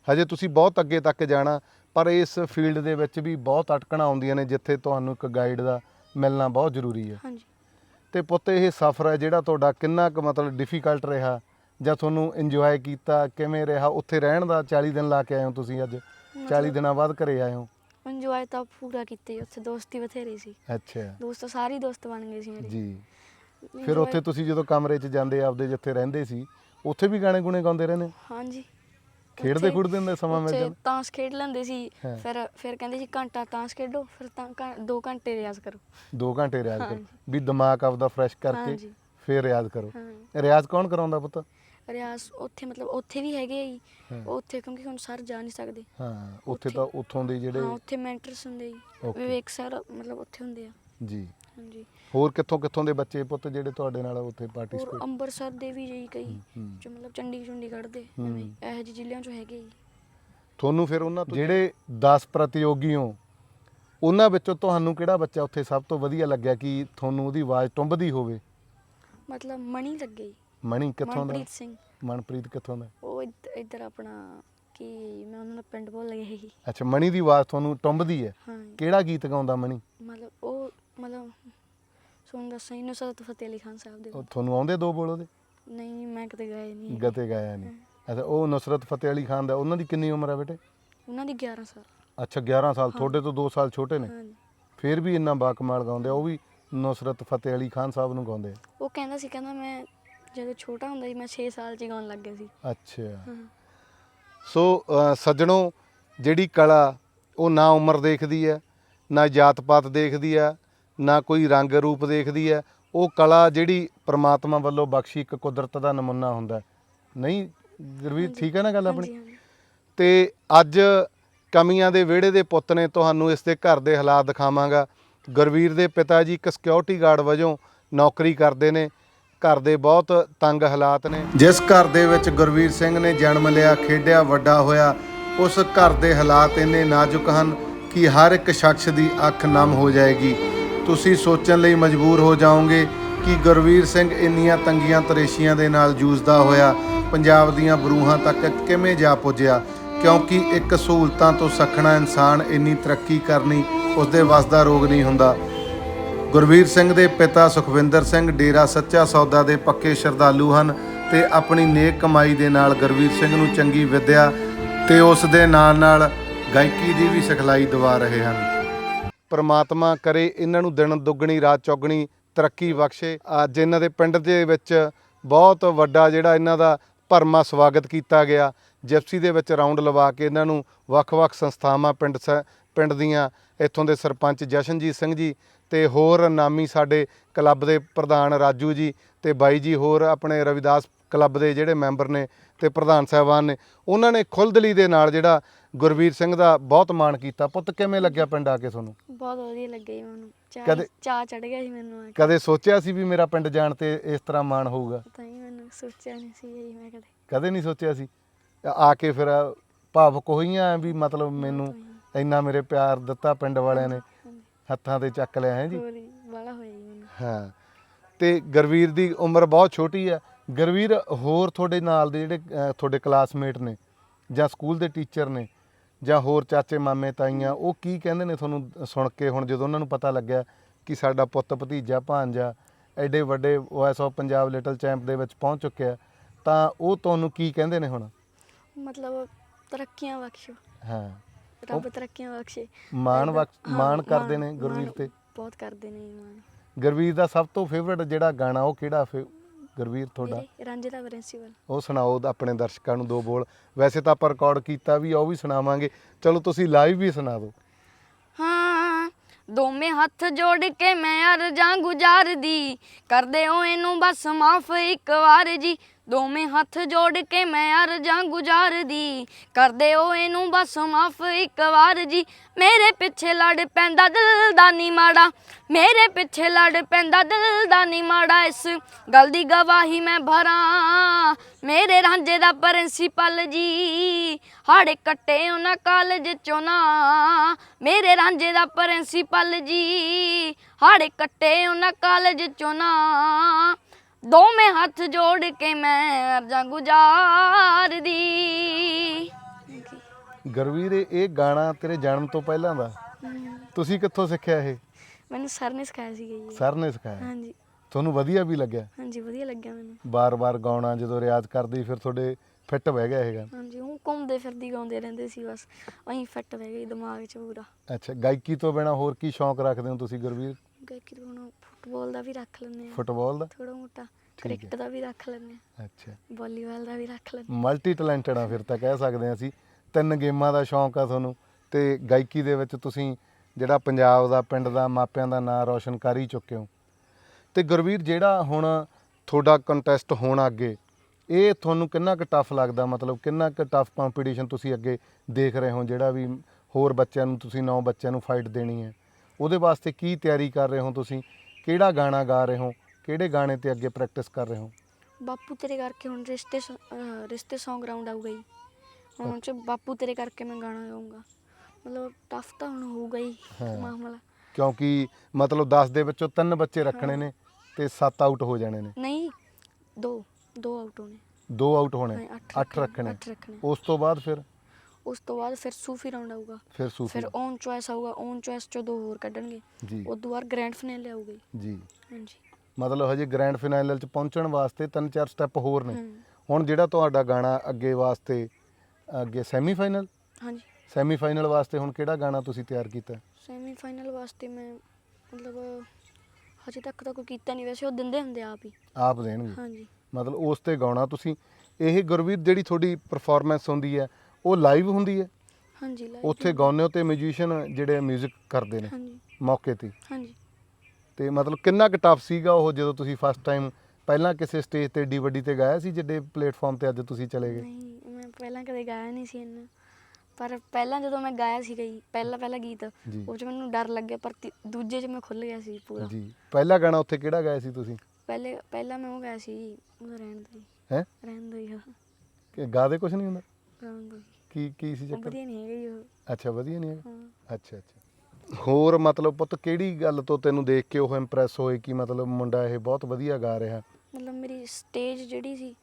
[SPEAKER 4] ਹਜੇ ਤੁਸੀਂ ਬਹੁਤ ਅੱਗੇ ਤੱਕ ਜਾਣਾ ਪਰ ਇਸ ਫੀਲਡ ਦੇ ਵਿੱਚ ਵੀ ਬਹੁਤ ਅਟਕਣਾਂ ਆਉਂਦੀਆਂ ਨੇ ਜਿੱਥੇ ਤੁਹਾਨੂੰ ਇੱਕ ਗਾਈਡ ਦਾ ਮਿਲਣਾ ਬਹੁਤ ਜ਼ਰੂਰੀ ਹੈ।
[SPEAKER 1] ਹਾਂਜੀ।
[SPEAKER 4] ਤੇ ਪੁੱਤ ਇਹ ਸਫ਼ਰ ਹੈ ਜਿਹੜਾ ਤੁਹਾਡਾ ਕਿੰਨਾ ਕੁ ਮਤਲਬ ਡਿਫਿਕਲਟ ਰਿਹਾ ਜਾਂ ਤੁਹਾਨੂੰ ਇੰਜੋਏ ਕੀਤਾ ਕਿਵੇਂ ਰਿਹਾ? ਉੱਥੇ ਰਹਿਣ ਦਾ 40 ਦਿਨ ਲਾ ਕੇ ਆਏ ਹੋ ਤੁਸੀਂ ਅੱਜ? 40 ਦਿਨਾਂ ਬਾਅਦ ਘਰੇ ਆਏ ਹੋ?
[SPEAKER 1] ਇੰਜੋਏ ਤਾਂ ਪੂਰਾ ਕੀਤੇ ਜੀ, ਉੱਥੇ ਦੋਸਤੀ ਬਥੇਰੀ ਸੀ।
[SPEAKER 4] ਅੱਛਾ।
[SPEAKER 1] ਦੋਸਤ ਸਾਰੇ ਹੀ ਦੋਸਤ ਬਣ ਗਏ ਸੀ ਮੇਰੇ।
[SPEAKER 4] ਜੀ। ਫਿਰ ਉੱਥੇ ਤੁਸੀਂ ਜਦੋਂ ਕਮਰੇ 'ਚ ਜਾਂਦੇ ਆਪਦੇ ਜਿੱਥੇ ਰਹਿੰਦੇ ਸੀ ਉੱਥੇ ਵੀ ਗਾਣੇ ਗੁਣੇ ਗਾਉਂਦੇ ਰਹਿੰਦੇ
[SPEAKER 1] ਹਾਂਜੀ।
[SPEAKER 4] ਖੇਡਦੇ ਖੁੱਡਦੇ ਹੁੰਦੇ ਸਮਾਂ ਮਿਲ ਜਾਂਦਾ?
[SPEAKER 1] ਤਾਂਸ ਖੇਡ ਲੈਂਦੇ ਸੀ।
[SPEAKER 4] ਹਾਂ।
[SPEAKER 1] ਫਿਰ ਫਿਰ ਕਹਿੰਦੇ ਸੀ ਘੰਟਾ ਤਾਂਸ ਖੇਡੋ ਫਿਰ ਤਾਂ 2 ਘੰਟੇ ਰਿਆਜ਼ ਕਰੋ।
[SPEAKER 4] 2 ਘੰਟੇ ਰਿਆਜ਼ ਕਰੋ।
[SPEAKER 1] ਹਾਂਜੀ।
[SPEAKER 4] ਵੀ ਦਿਮਾਗ ਆਪਦਾ ਫਰੈਸ਼ ਕਰਕੇ
[SPEAKER 1] ਹਾਂਜੀ।
[SPEAKER 4] ਫਿਰ ਰਿਆਜ਼ ਕਰੋ।
[SPEAKER 1] ਹਾਂ।
[SPEAKER 4] ਰਿਆਜ਼ ਕੌਣ ਕਰਾਉਂਦਾ ਪੁੱਤ?
[SPEAKER 1] ਰਿਆਜ਼ ਉੱਥੇ ਮਤਲਬ ਉੱਥੇ ਵੀ ਹੈਗੇ ਆ ਜੀ।
[SPEAKER 4] ਹਾਂ।
[SPEAKER 1] ਉੱਥੇ ਕਿਉਂਕਿ ਹੁਣ ਸਰ ਜਾ ਨਹੀਂ ਸਕਦੇ।
[SPEAKER 4] ਹਾਂ ਉੱਥੇ
[SPEAKER 1] ਉੱਥੇ-
[SPEAKER 4] ਤਾਂ ਉੱਥੋਂ ਦੇ ਜਿਹੜੇ
[SPEAKER 1] ਹਾਂ ਉੱਥੇ ਮੈਂਟਰਸ ਹੁੰਦੇ ਜੀ।
[SPEAKER 4] Okay.
[SPEAKER 1] ਵਿਵੇਕ ਸਰ ਮਤਲਬ ਉੱਥੇ ਹੁੰਦੇ ਆ।
[SPEAKER 4] ਜੀ।
[SPEAKER 1] ਹਾਂਜੀ।
[SPEAKER 4] ਹੋਰ ਕਿੱਥੋਂ ਕਿੱਥੋਂ ਦੇ ਬੱਚੇ ਪੁੱਤ ਜਿਹੜੇ ਤੁਹਾਡੇ ਨਾਲ ਉੱਥੇ
[SPEAKER 1] ਹੋਰ
[SPEAKER 4] ਪਾਰਟਿਸਿਪੇਟ
[SPEAKER 1] ਅੰਮ੍ਰਿਤਸਰ ਦੇ ਵੀ ਜੀ ਕਈ
[SPEAKER 4] ਹੂੰ।
[SPEAKER 1] ਜੋ ਮਤਲਬ ਚੰਡੀ ਚੁੰਡੀਗੜ੍ਹ ਦੇ
[SPEAKER 4] ਹੂੰ।
[SPEAKER 1] ਐਵੇਂ ਇਹੋ ਜਿਹੇ ਜ਼ਿਲ੍ਹਿਆਂ ਚੋਂ ਹੈਗੇ ਜੀ
[SPEAKER 4] ਤੁਹਾਨੂੰ ਫਿਰ ਉਹਨਾਂ ਤੋਂ ਜਿਹੜੇ 10 ਪ੍ਰਤੀਯੋਗੀ ਹੋ ਉਹਨਾਂ ਵਿੱਚੋਂ ਤੁਹਾਨੂੰ ਕਿਹੜਾ ਬੱਚਾ ਉੱਥੇ ਸਭ ਤੋਂ ਵਧੀਆ ਲੱਗਿਆ ਕਿ ਤੁਹਾਨੂੰ ਉਹਦੀ ਆਵਾਜ਼ ਟੁੰਬਦੀ ਹੋਵੇ?
[SPEAKER 1] ਮਤਲਬ ਮਣੀ ਲੱਗੇ ਜੀ
[SPEAKER 4] ਮਣੀ ਕਿੱਥੋਂ ਦਾ?
[SPEAKER 1] ਮਨਪ੍ਰੀਤ ਸਿੰਘ।
[SPEAKER 4] ਮਨਪ੍ਰੀਤ ਕਿੱਥੋਂ ਦਾ?
[SPEAKER 1] ਉਹ ਇੱਧ- ਇੱਧਰ ਆਪਣਾ ਕੀ ਮੈਂ ਉਹਨਾਂ ਦਾ ਪਿੰਡ ਭੁੱਲ ਗਈ ਸੀ।
[SPEAKER 4] ਅੱਛਾ ਮਣੀ ਦੀ ਆਵਾਜ਼ ਤੁਹਾਨੂੰ ਟੁੰਬਦੀ ਹੈ?
[SPEAKER 1] ਹਾਂ। ਜੀ।
[SPEAKER 4] ਕਿਹੜਾ ਗੀਤ ਗਾਉਂਦਾ ਮਣੀ?
[SPEAKER 1] ਮਤਲਬ ਉਹ ਮਤਲਬ ਸੁਣ ਦੱਸਾਂ ਹੀ ਨੁਸਰਤ ਫਤਿਹ ਅਲੀ ਖਾਨ ਸਾਹਿਬ ਦੇ
[SPEAKER 4] ਉਹ ਤੁਹਾਨੂੰ ਆਉਂਦੇ ਦੋ ਬੋਲ ਉਹਦੇ?
[SPEAKER 1] ਨਹੀਂ ਮੈਂ ਕਦੇ ਗਾਏ ਨਹੀਂ।
[SPEAKER 4] ਗਤੇ ਗਾਇਆ ਨਹੀਂ। ਅੱਛਾ ਉਹ ਨੁਸਰਤ ਫਤਿਹ ਅਲੀ ਖਾਨ ਦਾ ਉਹਨਾਂ ਦੀ ਕਿੰਨੀ ਉਮਰ ਹੈ ਬੇਟੇ?
[SPEAKER 1] ਉਹਨਾਂ ਦੀ 11 ਸਾਲ।
[SPEAKER 4] ਅੱਛਾ 11 ਸਾਲ। ਤੁਹਾਡੇ ਤੋਂ 2 ਸਾਲ ਛੋਟੇ ਨੇ?
[SPEAKER 1] ਹਾਂਜੀ।
[SPEAKER 4] ਫਿਰ ਵੀ ਇੰਨਾ ਬਾਕਮਾਲ ਗਾਉਂਦੇ ਆ ਉਹ ਵੀ ਨੁਸਰਤ ਫਤਿਹ ਅਲੀ ਖਾਨ ਸਾਹਿਬ ਨੂੰ ਗਾਉਂਦੇ ਆ?
[SPEAKER 1] ਉਹ ਕਹਿੰਦਾ ਸੀ ਕਹਿੰਦਾ ਮੈਂ ਜਦੋਂ ਛੋਟਾ ਹੁੰਦਾ ਸੀ ਮੈਂ 6 ਸਾਲ ਚ ਹੀ ਗਾਉਣ ਲੱਗ ਗਿਆ ਸੀ।
[SPEAKER 4] ਅੱਛਾ।
[SPEAKER 1] ਹਾਂ।
[SPEAKER 4] ਸੋ ਅ, ਸੱਜਣੋ ਜਿਹੜੀ ਕਲਾ ਉਹ ਨਾ ਉਮਰ ਦੇਖਦੀ ਹੈ ਨਾ ਜਾਤ ਪਾਤ ਦੇਖਦੀ ਆ ਨਾ ਕੋਈ ਰੰਗ ਰੂਪ ਦੇਖਦੀ ਹੈ ਉਹ ਕਲਾ ਜਿਹੜੀ ਪ੍ਰਮਾਤਮਾ ਵੱਲੋਂ ਬਖਸ਼ੀ ਇੱਕ ਕੁਦਰਤ ਦਾ ਨਮੂਨਾ ਹੁੰਦਾ। ਨਹੀਂ ਗੁਰਵੀਰ ਠੀਕ ਹੈ ਨਾ ਗੱਲ ਆਪਣੀ? ਤੇ ਅੱਜ ਕਮੀਆਂ ਦੇ ਵਿਹੜੇ ਦੇ ਪੁੱਤ ਨੇ ਤੁਹਾਨੂੰ ਇਸ ਦੇ ਘਰ ਦੇ ਹਾਲਾਤ ਦਿਖਾਵਾਂਗਾ। ਗੁਰਵੀਰ ਦੇ ਪਿਤਾ ਜੀ ਇੱਕ ਸਿਕਿਉਰਿਟੀ ਗਾਰਡ ਵਜੋਂ ਨੌਕਰੀ ਕਰਦੇ ਨੇ। ਘਰ ਦੇ ਬਹੁਤ ਤੰਗ ਹਾਲਾਤ ਨੇ। ਜਿਸ ਘਰ ਦੇ ਵਿੱਚ ਗੁਰਵੀਰ ਸਿੰਘ ਨੇ ਜਨਮ ਲਿਆ ਖੇਡਿਆ ਵੱਡਾ ਹੋਇਆ ਉਸ ਘਰ ਦੇ ਹਾਲਾਤ ਇੰਨੇ ਨਾਜ਼ੁਕ ਹਨ ਕਿ ਹਰ ਇੱਕ ਸ਼ਖਸ ਦੀ ਅੱਖ ਨਮ ਹੋ ਜਾਏਗੀ। ਤੁਸੀਂ ਸੋਚਣ ਲਈ ਮਜਬੂਰ ਹੋ ਜਾਓਗੇ ਕਿ ਗੁਰਵੀਰ ਸਿੰਘ ਇੰਨੀਆਂ ਤੰਗੀਆਂ ਤਰੇਸ਼ੀਆਂ ਦੇ ਨਾਲ ਜੂਝਦਾ ਹੋਇਆ ਪੰਜਾਬ ਦੀਆਂ ਬਰੂਹਾਂ ਤੱਕ ਕਿਵੇਂ ਜਾ ਪੁੱਜਿਆ? ਕਿਉਂਕਿ ਇੱਕ ਸਹੂਲਤਾਂ ਤੋਂ ਸਖਣਾ ਇਨਸਾਨ ਇੰਨੀ ਤਰੱਕੀ ਕਰਨੀ, ਉਸਦੇ ਵੱਸ ਦਾ ਰੋਗ ਨਹੀਂ ਹੁੰਦਾ। ਗੁਰਵੀਰ ਸਿੰਘ ਦੇ ਪਿਤਾ ਸੁਖਵਿੰਦਰ ਸਿੰਘ ਡੇਰਾ ਸੱਚਾ ਸੌਦਾ ਦੇ ਪੱਕੇ ਸ਼ਰਧਾਲੂ ਹਨ ਤੇ ਆਪਣੀ ਨੇਕ ਕਮਾਈ ਦੇ ਨਾਲ ਗੁਰਵੀਰ ਸਿੰਘ ਨੂੰ ਚੰਗੀ ਵਿੱਦਿਆ ਤੇ ਉਸ ਦੇ ਨਾਲ ਨਾਲ ਗਾਇਕੀ ਦੀ ਵੀ ਸਿਖਲਾਈ ਦਿਵਾ ਰਹੇ ਹਨ। ਪ੍ਰਮਾਤਮਾ ਕਰੇ, ਇਹਨਾਂ ਨੂੰ ਦਿਨ ਦੁੱਗਣੀ, ਰਾਤ ਚੌਗਣੀ ਤਰੱਕੀ ਬਖਸ਼ੇ। ਅੱਜ ਇਹਨਾਂ ਦੇ ਪਿੰਡ ਦੇ ਵਿੱਚ ਬਹੁਤ ਵੱਡਾ ਜਿਹੜਾ ਇਹਨਾਂ ਦਾ ਭਰਮਾ ਸਵਾਗਤ ਕੀਤਾ ਗਿਆ, ਜਿਪਸੀ ਦੇ ਵਿੱਚ ਰਾਉਂਡ ਲਵਾ ਕੇ ਇਹਨਾਂ ਨੂੰ ਵੱਖ-ਵੱਖ ਸੰਸਥਾਵਾਂ, ਪਿੰਡ ਸ- ਪਿੰਡ ਦੀਆਂ, ਇੱਥੋਂ ਦੇ ਸਰਪੰਚ ਜਸ਼ਨਜੀਤ ਸਿੰਘ ਜੀ ਤੇ ਹੋਰ ਨਾਮੀ ਸਾਡੇ ਕਲੱਬ ਦੇ ਪ੍ਰਧਾਨ ਰਾਜੂ ਜੀ ਤੇ ਬਾਈ ਜੀ ਹੋਰ ਆਪਣੇ ਰਵਿਦਾਸ ਕਲੱਬ ਦੇ ਜਿਹੜੇ ਮੈਂਬਰ ਨੇ ਤੇ ਪ੍ਰਧਾਨ ਸਾਹਿਬਾਨ ਨੇ, ਉਹਨਾਂ ਨੇ ਖੁੱਲਦਲੀ ਦੇ ਨਾਲ ਜਿਹੜਾ ਗੁਰਵੀਰ ਸਿੰਘ ਦਾ ਬਹੁਤ ਮਾਣ ਕੀਤਾ। ਪੁੱਤ ਕਿਵੇਂ ਲੱਗਿਆ ਪਿੰਡ ਆ ਕੇ ਤੁਹਾਨੂੰ?
[SPEAKER 1] ਬਹੁਤ ਵਧੀਆ ਲੱਗਿਆ ਜੀ ਮੈਨੂੰ। ਚਾਹ
[SPEAKER 4] ਕਦੇ-
[SPEAKER 1] ਚਾਹ ਚੜ ਗਿਆ ਸੀ ਮੈਨੂੰ ਆ ਕੇ।
[SPEAKER 4] ਕਦੇ ਸੋਚਿਆ ਸੀ ਵੀ ਮੇਰਾ ਪਿੰਡ ਜਾਣ ਤੇ ਇਸ ਤਰ੍ਹਾਂ ਮਾਣ ਹੋਊਗਾ?
[SPEAKER 1] ਤਾਂ ਹੀ ਮੈਨੂੰ ਸੋਚਿਆ ਨਹੀਂ ਸੀ ਜੀ ਮੈਂ ਕਦੇ।
[SPEAKER 4] ਕਦੇ ਨਹੀਂ ਸੋਚਿਆ ਸੀ? ਆ ਕੇ ਫਿਰ ਭਾਵੁਕ ਹੋਈਆਂ ਵੀ ਮਤਲਬ ਮੈਨੂੰ ਇੰਨਾ ਮੇਰੇ ਪਿਆਰ ਦਿੱਤਾ ਪਿੰਡ ਵਾਲਿਆਂ ਨੇ। ਹੱਥਾਂ ਤੇ ਚੱਕ ਲਿਆ ਹੈ ਜੀ?
[SPEAKER 1] ਹੋਰ ਵਾਲਾ ਹੋਇਆ ਜੀ ਮੈਨੂੰ।
[SPEAKER 4] ਹਾਂ। ਤੇ ਗੁਰਵੀਰ ਦੀ ਉਮਰ ਬਹੁਤ ਛੋਟੀ ਹੈ ਗੁਰਵੀਰ ਹੋਰ ਤੁਹਾਡੇ ਨਾਲ ਦੇ ਜਿਹੜੇ ਅਹ, ਤੁਹਾਡੇ ਕਲਾਸਮੇਟ ਨੇ ਜਾਂ ਸਕੂਲ ਦੇ ਟੀਚਰ ਨੇ ਜਾਂ ਹੋਰ ਚਾਚੇ ਮਾਮੇ ਤਾਈਆਂ ਉਹ ਕੀ ਕਹਿੰਦੇ ਨੇ ਤੁਹਾਨੂੰ ਸੁਣ ਕੇ ਹੁਣ ਜਦੋਂ ਉਹਨਾਂ ਨੂੰ ਪਤਾ ਲੱਗਿਆ ਕਿ ਸਾਡਾ ਪੁੱਤ ਭਤੀਜਾ ਭਾਂਜਾ ਐਡੇ ਵੱਡੇ voice of Punjab little champ ਦੇ ਵਿੱਚ ਪਹੁੰਚ ਚੁੱਕਿਆ ਤਾਂ ਉਹ ਤੁਹਾਨੂੰ ਕੀ ਕਹਿੰਦੇ ਨੇ ਹੁਣ?
[SPEAKER 1] ਮਤਲਬ ਤਰੱਕੀਆਂ ਬਖਸ਼ੋ।
[SPEAKER 4] ਹਾਂ।
[SPEAKER 1] ਰੱਬ ਤਰੱਕੀਆਂ ਬਖਸ਼ੇ।
[SPEAKER 4] ਮਾਣ
[SPEAKER 1] ਏਦਾਂ-
[SPEAKER 4] ਬਖਸ਼-
[SPEAKER 1] ਹਾਂ,
[SPEAKER 4] ਮਾਣ ਕਰਦੇ ਨੇ
[SPEAKER 1] ਮਾਣ-
[SPEAKER 4] ਗੁਰਵੀਰ ਤੇ?
[SPEAKER 1] ਬਹੁਤ ਕਰਦੇ ਨੇ ਮਾਣ।
[SPEAKER 4] ਗੁਰਵੀਰ ਦਾ ਸਭ ਤੋਂ ਫੇਵਰਿਟ ਜਿਹੜਾ ਗਾਣਾ ਉਹ ਕਿਹੜਾ ਫੇ- ਗੁਰਵੀਰ ਤੁਹਾਡਾ?
[SPEAKER 1] ਮੇਰੇ ਰਾਂਝੇ ਦਾ ਪ੍ਰਿੰਸੀਪਲ
[SPEAKER 4] ਉਹ ਸੁਣਾਓ ਆਪਣੇ ਦਰਸ਼ਕਾਂ ਨੂੰ ਦੋ ਬੋਲ। ਵੈਸੇ ਤਾਂ ਆਪਾਂ ਰਿਕਾਰਡ ਕੀਤਾ ਵੀ ਆ, ਉਹ ਵੀ ਸੁਣਾਵਾਂਗੇ। ਚਲੋ ਤੁਸੀਂ ਲਾਈਵ ਵੀ ਸੁਣਾ ਦਿਓ।
[SPEAKER 1] ਹਾਂ ਦੋਵੇਂ ਹੱਥ ਜੋੜ ਕੇ ਮੈਂ ਅਰਜ਼ਾਂ ਗੁਜ਼ਾਰਦੀ। ਕਰਦੇ ਹੋ ਇਹਨੂੰ ਬਸ ਮਾਫ ਇੱਕ ਵਾਰ ਜੀ। ਦੋਵੇਂ ਹੱਥ ਜੋੜ ਕੇ ਮੈਂ ਅਰਜ਼ਾਂ ਗੁਜ਼ਾਰਦੀ। ਕਰਦੇ ਹੋ ਇਹਨੂੰ ਬਸ ਮਾਫ ਇੱਕ ਵਾਰ ਜੀ। ਮੇਰੇ ਪਿੱਛੇ ਲੜ ਪੈਂਦਾ ਦਿਲ ਦਾ ਨੀ ਮਾੜਾ। ਮੇਰੇ ਪਿੱਛੇ ਲੜ ਪੈਂਦਾ ਦਿਲ ਦਾ ਨੀ ਮਾੜਾ ਇਸ। ਗੱਲ ਦੀ ਗਵਾਹੀ ਮੈਂ ਭਰਾਂ। ਮੇਰੇ ਰਾਂਝੇ ਦਾ ਪ੍ਰਿੰਸੀਪਲ ਜੀ। ਹਾੜੇ ਕੱਟੇ ਉਹਨਾਂ ਕਾਲਜ ਚੋਂ ਨਾ। ਮੇਰੇ ਰਾਂਝੇ ਦਾ ਪ੍ਰਿੰਸੀਪਲ ਜੀ। ਹਾੜੇ ਕੱਟੇ ਉਹਨਾਂ ਕਾਲਜ ਚੋਂ ਨਾ। ਦੋਵੇਂ ਹੱਥ ਜੋੜ ਕੇ ਮੈਂ ਅਰਜ਼ਾਂ ਗੁਜ਼ਾਰਦੀ।
[SPEAKER 4] ਗੁਰਵੀਰ ਇਹ ਗਾਣਾ ਤੇਰੇ ਜਨਮ ਤੋਂ ਪਹਿਲਾਂ ਦਾ। ਤੁਸੀਂ ਕਿੱਥੋਂ ਸਿੱਖਿਆ ਇਹ?
[SPEAKER 1] ਮੈਨੂੰ ਸਰ ਨੇ ਸਿਖਾਇਆ ਸੀ ਜੀ।
[SPEAKER 4] ਸਰ ਨੇ ਸਿਖਾਇਆ।
[SPEAKER 1] ਹਾਂਜੀ।
[SPEAKER 4] ਤੁਹਾਨੂੰ ਵਧੀਆ ਵੀ ਲੱਗਿਆ?
[SPEAKER 1] ਹਾਂਜੀ ਵਧੀਆ ਲੱਗਿਆ ਮੈਨੂੰ।
[SPEAKER 4] ਬਾਰ-ਬਾਰ ਗਾਉਣਾ ਜਦੋਂ ਰਿਆਜ਼ ਕਰਦੀ ਫਿਰ ਤੁਹਾਡੇ ਫਿੱਟ ਬਹਿ ਗਿਆ ਇਹ
[SPEAKER 1] ਹਾਂਜੀ ਉਹ ਘੁੰਮਦੇ ਫਿਰਦੀ ਗਾਉਂਦੇ ਰਹਿੰਦੇ ਸੀ ਬਸ। ਅਹੀਂ ਫਿੱਟ ਬਹਿ ਗਈ ਦਿਮਾਗ 'ਚ ਪੂਰਾ।
[SPEAKER 4] ਅੱਛਾ ਗਾਇਕੀ ਤੋਂ ਬਿਨਾ ਹੋਰ ਕੀ ਸ਼ੌਂਕ ਰੱਖਦੇ ਹੋ ਤੁਸੀਂ ਗੁਰਵੀਰ?
[SPEAKER 1] ਗਾਇਕੀ ਤੋਂ ਹੁਣ ਫੁੱਟਬਾਲ ਦਾ ਵੀ ਰੱਖ ਲੈਂਦੇ ਆ
[SPEAKER 4] ਫੁੱਟਬਾਲ ਦਾ?
[SPEAKER 1] ਥੋੜਾ ਮੋਟਾ।
[SPEAKER 4] ਹੈ।
[SPEAKER 1] ਕ੍ਰਿਕਟ ਦਾ ਵੀ ਰੱਖ ਲੈਂਦੇ ਆ
[SPEAKER 4] ਅੱਛਾ।
[SPEAKER 1] ਵਾਲੀਬਾਲ ਦਾ ਵੀ ਰੱਖ ਲੈਂਦੇ
[SPEAKER 4] ਮਲਟੀ ਟੈਲੈਂਟਡ ਆ ਫਿਰ ਤਾਂ ਕਹਿ ਸਕਦੇ ਹਾਂ ਅਸੀਂ। ਤਿੰਨ ਗੇਮਾਂ ਦਾ ਸ਼ੌਂਕ ਆ ਤੁਹਾਨੂੰ ਤੇ ਗਾਇਕੀ ਦੇ ਵਿੱਚ ਤੁਸੀਂ ਜਿਹੜਾ ਪੰਜਾਬ ਦਾ ਪਿੰਡ ਦਾ ਮਾਪਿਆਂ ਦਾ ਨਾਂ ਰੌਸ਼ਨ ਕਰ ਹੀ ਚੁੱਕੇ ਹੋ। ਤੇ ਗੁਰਵੀਰ ਜਿਹੜਾ ਹੁਣ ਤੁਹਾਡਾ ਕੰਟੈਸਟ ਹੋਣਾ ਅੱਗੇ ਇਹ ਤੁਹਾਨੂੰ ਕਿੰਨਾ ਕੁ ਟਫ ਲੱਗਦਾ? ਮਤਲਬ ਕਿੰਨਾ ਕੁ ਟਫ ਕੰਪੀਟੀਸ਼ਨ ਤੁਸੀਂ ਅੱਗੇ ਦੇਖ ਰਹੇ ਹੋ ਜਿਹੜਾ ਵੀ ਹੋਰ ਬੱਚਿਆਂ ਨੂੰ ਤੁਸੀਂ ਨੌ ਬੱਚਿਆਂ ਨੂੰ ਫਾਈਟ ਦੇਣੀ ਹੈ? ਉਹਦੇ ਵਾਸਤੇ ਕੀ ਤਿਆਰੀ ਕਰ ਰਹੇ ਹੋ ਤੁਸੀਂ? ਕਿਹੜਾ ਗਾਣਾ ਗਾ ਰਹੇ ਹੋ? ਕਿਹੜੇ ਗਾਣੇ ਤੇ ਅੱਗੇ ਪ੍ਰੈਕਟਿਸ ਕਰ ਰਹੇ ਹੋ?
[SPEAKER 1] ਬਾਪੂ ਤੇਰੇ ਕਰਕੇ ਹੁਣ ਰਿਸ਼ਤੇ ਸ- ਅਹ ਰਿਸ਼ਤੇ Song ਰਾਉਂਡ ਆਊਗਾ ਜੀ। ਹੁਣ ਉਹ ਚ ਬਾਪੂ ਤੇਰੇ ਕਰਕੇ ਮੈਂ ਗਾਣਾ ਗਾਊਂਗਾ। ਮਤਲਬ ਟਫ ਤਾਂ ਹੁਣ ਹੋਊਗਾ ਹੀ
[SPEAKER 4] ਹਾਂ।
[SPEAKER 1] ਮਾਮਲਾ।
[SPEAKER 4] ਕਿਉਂਕਿ ਮਤਲਬ 10 ਦੇ ਵਿੱਚੋਂ ਤਿੰਨ ਬੱਚੇ ਰੱਖਣੇ ਨੇ ਤੇ 7 ਆਊਟ ਹੋ ਜਾਣੇ ਨੇ।
[SPEAKER 1] ਨਹੀਂ ਦੋ ਦੋ ਆਊਟ ਹੋਣੇ।
[SPEAKER 4] ਦੋ ਆਊਟ ਹੋਣੇ
[SPEAKER 1] ਹਾਂ, ਅੱਠ
[SPEAKER 4] 8 ਰੱਖਣੇ
[SPEAKER 1] ਅੱਠ ਰੱਖਣੇ।
[SPEAKER 4] ਉਸ ਤੋਂ ਬਾਅਦ ਫਿਰ?
[SPEAKER 1] ਉਸ ਤੋਂ ਬਾਅਦ ਫਿਰ ਸੂਫੀ ਰਾਉਂਡ ਆਊਗਾ।
[SPEAKER 4] ਫਿਰ ਸੂਫੀ
[SPEAKER 1] ਫਿਰ ਔਨ ਚੁਆਇਸ ਆਊਗਾ ਔਨ ਚੁਆਇਸ ਚੋਂ ਦੋ ਹੋਰ ਕੱਢਣਗੇ।
[SPEAKER 4] ਜੀ।
[SPEAKER 1] ਉਦੋਂ ਬਾਅਦ ਗ੍ਰੈਂਡ ਫਾਈਨਲ ਆਊਗਾ ਜੀ।
[SPEAKER 4] ਜੀ।
[SPEAKER 1] ਹਾਂਜੀ।
[SPEAKER 4] ਮਤਲਬ ਹਜੇ ਗ੍ਰੈਂਡ ਫਾਈਨਲ ਚ ਪਹੁੰਚਣ ਵਾਸਤੇ ਤਿੰਨ ਚਾਰ ਸਟੈਪ ਹੋਰ ਨੇ।
[SPEAKER 1] ਹਮ,
[SPEAKER 4] ਹੁਣ ਜਿਹੜਾ ਤੁਹਾਡਾ ਗਾਣਾ ਅੱਗੇ ਵਾਸਤੇ ਅੱਗੇ ਸੈਮੀ ਫਾਈਨਲ
[SPEAKER 1] ਹਾਂਜੀ।
[SPEAKER 4] ਸੈਮੀ ਫਾਈਨਲ ਵਾਸਤੇ ਹੁਣ ਕਿਹੜਾ ਗਾਣਾ ਤੁਸੀਂ ਤਿਆਰ ਕੀਤਾ?
[SPEAKER 1] ਸੈਮੀ ਫਾਈਨਲ ਵਾਸਤੇ ਮੈਂ ਮਤਲਬ ਹਜੇ ਤੱਕ ਤਾਂ ਕੋਈ ਕੀਤਾ ਨਹੀਂ ਵੈਸੇ ਉਹ ਦਿੰਦੇ ਹੁੰਦੇ ਆਪ ਹੀ।
[SPEAKER 4] ਆਪ ਦੇਣਗੇ?
[SPEAKER 1] ਹਾਂਜੀ।
[SPEAKER 4] ਮਤਲਬ ਉਸ ਤੇ ਗਾਉਣਾ ਤੁਸੀਂ। ਇਹ ਗੁਰਵੀਰ ਜਿਹੜੀ ਤੁਹਾਡੀ ਪਰਫਾਰਮੈਂਸ ਹੁੰਦੀ ਹੈ ਉਹ ਲਾਈਵ ਹੁੰਦੀ ਹੈ?
[SPEAKER 1] ਹਾਂਜੀ live
[SPEAKER 4] ਉੱਥੇ ਗਾਉਂਦੇ ਹੋ ਤੇ ਮਿਊਜ਼ੀਸ਼ੀਅਨ ਜਿਹੜੇ 뮤직 ਕਰਦੇ ਨੇ
[SPEAKER 1] ਹਾਂਜੀ।
[SPEAKER 4] ਮੌਕੇ ਤੇ?
[SPEAKER 1] ਹਾਂਜੀ।
[SPEAKER 4] ਤੇ ਮਤਲਬ ਕਿੰਨਾ ਕੁ ਟਫ ਸੀਗਾ ਉਹ ਜਦੋਂ ਤੁਸੀਂ ਫਸਟ ਟਾਈਮ ਪਹਿਲਾਂ ਕਿਸੇ ਸਟੇਜ ਤੇ ਏਡੀ ਵੱਡੀ ਤੇ ਗਾਇਆ ਸੀ ਜਿੱਡੇ ਪਲੇਟਫਾਰਮ ਤੇ ਅੱਜ ਤੁਸੀਂ ਚਲੇ ਗਏ?
[SPEAKER 1] ਨਹੀਂ ਮੈਂ ਪਹਿਲਾਂ ਕਦੇ ਗਾਇਆ ਨਹੀਂ ਸੀ ਇੰਨਾ। ਪਰ ਪਹਿਲਾਂ ਜਦੋਂ ਮੈਂ ਗਾਇਆ ਸੀ ਗਈ ਪਹਿਲਾ ਪਹਿਲਾ ਗੀਤ
[SPEAKER 4] ਜੀ।
[SPEAKER 1] ਉਹ ਚ ਮੈਨੂੰ ਡਰ ਲੱਗਿਆ ਪਰ ਤੀ- ਦੂਜੇ ਚ ਮੈਂ ਖੁੱਲ ਗਿਆ ਸੀ ਪੂਰਾ।
[SPEAKER 4] ਜੀ। ਪਹਿਲਾ ਗਾਣਾ ਉੱਥੇ ਕਿਹੜਾ ਗਾਇਆ ਸੀ ਤੁਸੀਂ?
[SPEAKER 1] ਪਹਿਲੇ ਪਹਿਲਾਂ ਮੈਂ ਉਹ ਗਾਇਆ ਸੀ ਉਹਦਾ ਰਹਿਣ ਦੋ ਜੀ।
[SPEAKER 4] ਹੈ?
[SPEAKER 1] ਰਹਿਣ ਦੋ ਜੀ ਉਹ,
[SPEAKER 4] ਕਿ ਗਾਦੇ ਕੁਝ ਨਹੀਂ ਹੁੰਦਾ?
[SPEAKER 1] ਰਹਿਣ ਦੋ ਜੀ।
[SPEAKER 4] ਕੀ ਕੀ ਸੀ
[SPEAKER 1] ਉਹ
[SPEAKER 4] ਚੱਕਰ?
[SPEAKER 1] ਵਧੀਆ ਨਹੀਂ ਹੈਗਾ ਜੀ ਉਹ।
[SPEAKER 4] ਅੱਛਾ ਵਧੀਆ ਨਹੀਂ ਹੈਗਾ?
[SPEAKER 1] ਹਾਂ।
[SPEAKER 4] ਅੱਛਾ ਅੱਛਾ। ਹੋਰ ਮਤਲਬ ਪੁੱਤ ਕਿਹੜੀ ਗੱਲ ਤੋਂ ਤੈਨੂੰ ਦੇਖ ਕੇ ਉਹ ਇੰਪ੍ਰੈਸ ਹੋਏ? ਕਿ ਮਤਲਬ ਮੁੰਡਾ ਇਹ ਬਹੁਤ ਵਧੀਆ ਗਾ ਰਿਹਾ?
[SPEAKER 1] ਮਤਲਬ ਮੇਰੀ ਸਟੇਜ ਜਿਹੜੀ ਸੀ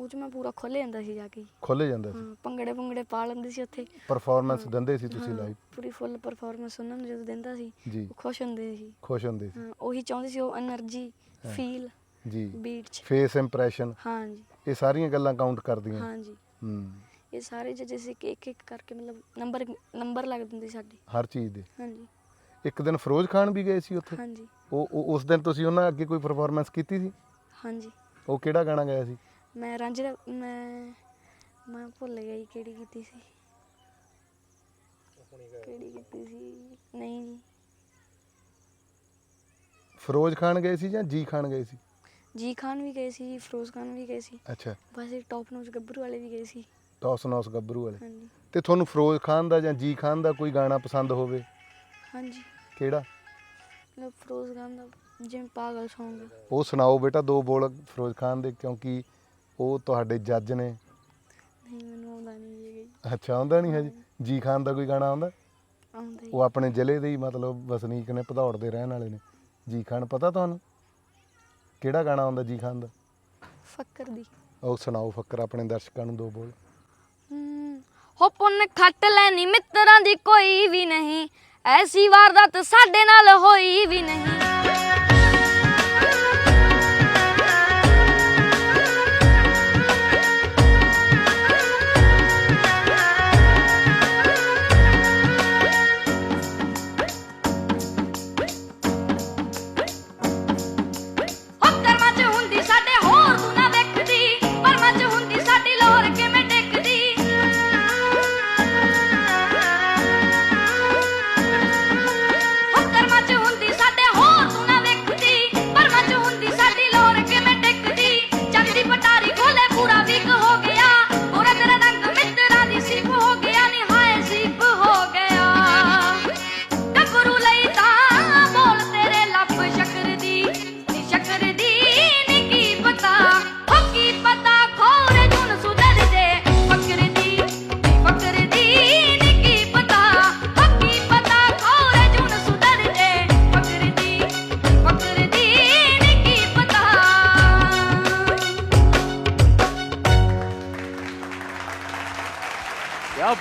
[SPEAKER 1] ਉਹ ਚ ਮੈਂ ਪੂਰਾ ਖੁੱਲ ਜਾਂਦਾ ਸੀ ਜਾ ਕੇ।
[SPEAKER 4] ਖੁੱਲ ਜਾਂਦਾ ਸੀ?
[SPEAKER 1] ਪੰਗੜੇ ਪੰਗੜੇ ਪਾ ਲੈਂਦੇ ਸੀ ਉੱਥੇ।
[SPEAKER 4] ਪਰਫਾਰਮੈਂਸ ਦਿੰਦੇ ਸੀ ਤੁਸੀਂ ਲਾਈਵ
[SPEAKER 1] ਪੂਰੀ ਫੁੱਲ ਪਰਫਾਰਮੈਂਸ ਉਹਨਾਂ ਨੂੰ ਜਦੋਂ ਦਿੰਦਾ ਸੀ
[SPEAKER 4] ਜੀ।
[SPEAKER 1] ਉਹ ਖੁਸ਼ ਹੁੰਦੇ ਸੀ।
[SPEAKER 4] ਖੁਸ਼ ਹੁੰਦੇ ਸੀ।
[SPEAKER 1] ਹਾਂ ਉਹੀ ਚਾਹੁੰਦੇ ਸੀ ਉਹ એનર્ਜੀ ਫੀਲ
[SPEAKER 4] ਜੀ।
[SPEAKER 1] ਬੀਟ ਚ।
[SPEAKER 4] ਫੇਸ ਇੰਪ੍ਰੈਸ਼ਨ
[SPEAKER 1] ਹਾਂਜੀ
[SPEAKER 4] ਇਹ ਸਾਰੀਆਂ ਗੱਲਾਂ ਕਾਊਂਟ ਕਰਦੀਆਂ।
[SPEAKER 1] ਹਾਂਜੀ
[SPEAKER 4] ਹੂੰ।
[SPEAKER 1] ਇਹ ਸਾਰੇ ਜੱਜਸ ਇੱਕ ਇੱਕ ਇੱਕ ਕਰਕੇ ਮਤਲਬ ਨੰਬਰ ਨੰਬਰ ਲੱਗ ਦਿੰਦੇ ਸਾਡੇ।
[SPEAKER 4] ਹਰ ਚੀਜ਼ ਦੇ।
[SPEAKER 1] ਹਾਂਜੀ
[SPEAKER 4] ਇੱਕ ਦਿਨ ਫਿਰੋਜ਼ ਖਾਨ ਵੀ ਗਏ ਸੀ ਉੱਥੇ?
[SPEAKER 1] ਹਾਂਜੀ
[SPEAKER 4] ਉਹ ਉਹ- ਉਸ ਦਿਨ ਤੁਸੀਂ ਉਹਨਾਂ ਅੱਗੇ ਕੋਈ ਪਰਫਾਰਮੈਂਸ ਕੀਤੀ ਸੀ?
[SPEAKER 1] ਹਾਂਜੀ
[SPEAKER 4] ਉਹ ਕਿਹੜਾ ਗਾਣਾ ਗਾਇਆ ਸੀ?
[SPEAKER 1] ਮੈਂ ਰਾਂਝੇ ਮੈਂ ਮੈਂ ਭੁੱਲ ਗਈ ਕਿਹੜੀ ਕੀਤੀ ਸੀ। ਕਿਹੜੀ ਕੀਤੀ ਸੀ? ਨਹੀਂ। ਜੀ
[SPEAKER 4] ਫਿਰੋਜ਼ ਖਾਨ ਗਏ ਸੀ ਜਾਂ ਜੀ ਖਾਨ ਗਏ ਸੀ?
[SPEAKER 1] ਜੀ ਖਾਨ ਵੀ ਗਏ ਸੀ ਜੀ ਫਿਰੋਜ਼ ਖਾਨ ਵੀ ਗਏ ਸੀ।
[SPEAKER 4] ਅੱਛਾ।
[SPEAKER 1] ਬਸ ਇਹ ਟੌਪ ਨੋਚ ਗੱਭਰੂ ਵਾਲੇ ਵੀ ਗਏ ਸੀ।
[SPEAKER 4] ਟੌਸ ਨੌਸ ਗੱਭਰੂ ਵਾਲੇ।
[SPEAKER 1] ਹਾਂਜੀ।
[SPEAKER 4] ਤੇ ਤੁਹਾਨੂੰ ਫਿਰੋਜ਼ ਖਾਨ ਦਾ ਜਾਂ ਜੀ ਖਾਨ ਦਾ ਕੋਈ ਗਾਣਾ ਪਸੰਦ ਹੋਵੇ?
[SPEAKER 1] ਹਾਂਜੀ।
[SPEAKER 4] ਕਿਹੜਾ?
[SPEAKER 1] ਮਤਲਬ ਫਿਰੋਜ਼ ਖਾਨ ਦਾ ਜਿਵੇਂ ਪਾਗਲ Song
[SPEAKER 4] ਉਹ ਸੁਣਾਓ ਬੇਟਾ ਦੋ ਬੋਲ ਫਿਰੋਜ਼ ਖਾਨ ਦੇ ਕਿਉਂਕਿ ਉਹ ਤੁਹਾਡੇ ਜੱਜ ਨੇ?
[SPEAKER 1] ਨਹੀਂ ਮੈਨੂੰ ਆਉਂਦਾ ਨਹੀਂ ਜੀ
[SPEAKER 4] ਅੱਛਾ ਆਉਂਦਾ ਨਹੀਂ ਹਜੇ? ਜੀ ਖਾਨ ਦਾ ਕੋਈ ਗਾਣਾ ਆਉਂਦਾ?
[SPEAKER 1] ਆਉਂਦਾ ਹੀ
[SPEAKER 4] ਉਹ ਆਪਣੇ ਜ਼ਿਲ੍ਹੇ ਦੇ ਹੀ ਮਤਲਬ ਵਸਨੀਕ ਨੇ ਭਦੌੜ ਦੇ ਰਹਿਣ ਵਾਲੇ ਨੇ। ਜੀ ਖਾਨ ਪਤਾ ਤੁਹਾਨੂੰ? ਕਿਹੜਾ ਗਾਣਾ ਆਉਂਦਾ ਜੀ ਖਾਨ ਦਾ?
[SPEAKER 1] ਫੱਕਰ ਦੀ।
[SPEAKER 4] ਉਹ ਸੁਣਾਓ ਫੱਕਰ ਆਪਣੇ ਦਰਸ਼ਕਾਂ ਨੂੰ ਦੋ ਬੋਲ।
[SPEAKER 1] ਹਮ, ਹੋ ਪੁੰਨ ਖੱਟ ਲੈਣੀ ਮਿੱਤਰਾਂ ਦੀ ਕੋਈ ਵੀ ਨਹੀਂ। ਐਸੀ ਵਾਰਦਾਤ ਸਾਡੇ ਨਾਲ ਹੋਈ ਵੀ ਨਹੀਂ।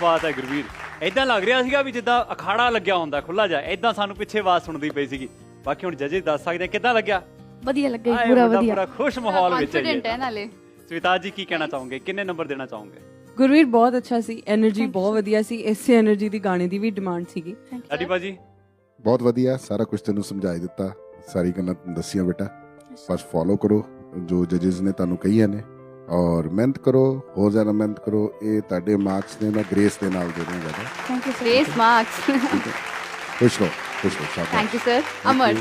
[SPEAKER 6] ਬਾਤ ਹੈ ਗੁਰਵੀਰ। ਐਦਾਂ ਲੱਗ ਰਿਹਾ ਸੀਗਾ ਵੀ ਜਿੱਦਾਂ ਅਖਾੜਾ ਲੱਗਿਆ ਹੁੰਦਾ ਖੁੱਲਾ ਜਾ ਐਦਾਂ ਸਾਨੂੰ ਪਿੱਛੇ ਆਵਾਜ਼ ਸੁਣਦੀ ਪਈ ਸੀਗੀ। ਬਾਕੀ ਹੁਣ ਜੱਜੇ ਦੱਸ ਸਕਦੇ ਕਿੱਦਾਂ ਲੱਗਿਆ?
[SPEAKER 1] ਵਧੀਆ ਲੱਗਿਆ
[SPEAKER 6] ਜੀ,
[SPEAKER 1] ਪੂਰਾ ਵਧੀਆ।
[SPEAKER 6] ਪੂਰਾ ਖੁਸ਼ ਮਾਹੌਲ ਵਿੱਚ ਹੈ
[SPEAKER 7] ਨਾਲੇ।
[SPEAKER 6] ਸਵਿਤਾ ਜੀ ਕੀ ਕਹਿਣਾ ਚਾਹੋਗੇ? ਕਿੰਨੇ ਨੰਬਰ ਦੇਣਾ ਚਾਹੋਗੇ?
[SPEAKER 3] ਗੁਰਵੀਰ ਬਹੁਤ ਅੱਛਾ ਸੀ। એનર્ਜੀ ਬਹੁਤ ਵਧੀਆ ਸੀ। ਇਸੇ એનર્ਜੀ ਦੀ ਗਾਣੇ ਦੀ ਵੀ ਡਿਮਾਂਡ ਸੀਗੀ।
[SPEAKER 6] ਲਾਡੀ ਭਾਜੀ?
[SPEAKER 8] ਬਹੁਤ ਵਧੀਆ। ਸਾਰਾ ਕੁਝ ਤੈਨੂੰ ਸਮਝਾ ਦਿੱਤਾ। ਸਾਰੀ ਗੱਲਾਂ ਦੱਸੀਆਂ ਬੇਟਾ। ਬਸ ਫੋਲੋ ਕਰੋ। ਜੋ ਜੱਜਸ ਨੇ ਤੁਹਾਨੂੰ ਕਹੀਆਂ ਨੇ ਔਰ ਮਿਹਨਤ ਕਰੋ ਹੋਰ ਜ਼ਿਆਦਾ ਮਿਹਨਤ ਕਰੋ। ਇਹ ਤੁਹਾਡੇ ਮਾਰਕਸ ਨੇ ਮੈਂ ਗ੍ਰੇਸ ਦੇ ਨਾਲ ਦੇ ਦੂੰਗਾ
[SPEAKER 7] ਥੈਂਕ ਯੂ ਗ੍ਰੇਸ ਮਾਰਕਸ
[SPEAKER 8] ਹੈ? ਖੁਸ਼ ਰਹੋ ਖੁਸ਼ ਰਹੋ ਸ਼ਾਬਾਸ਼।
[SPEAKER 7] Thank you sir Amar.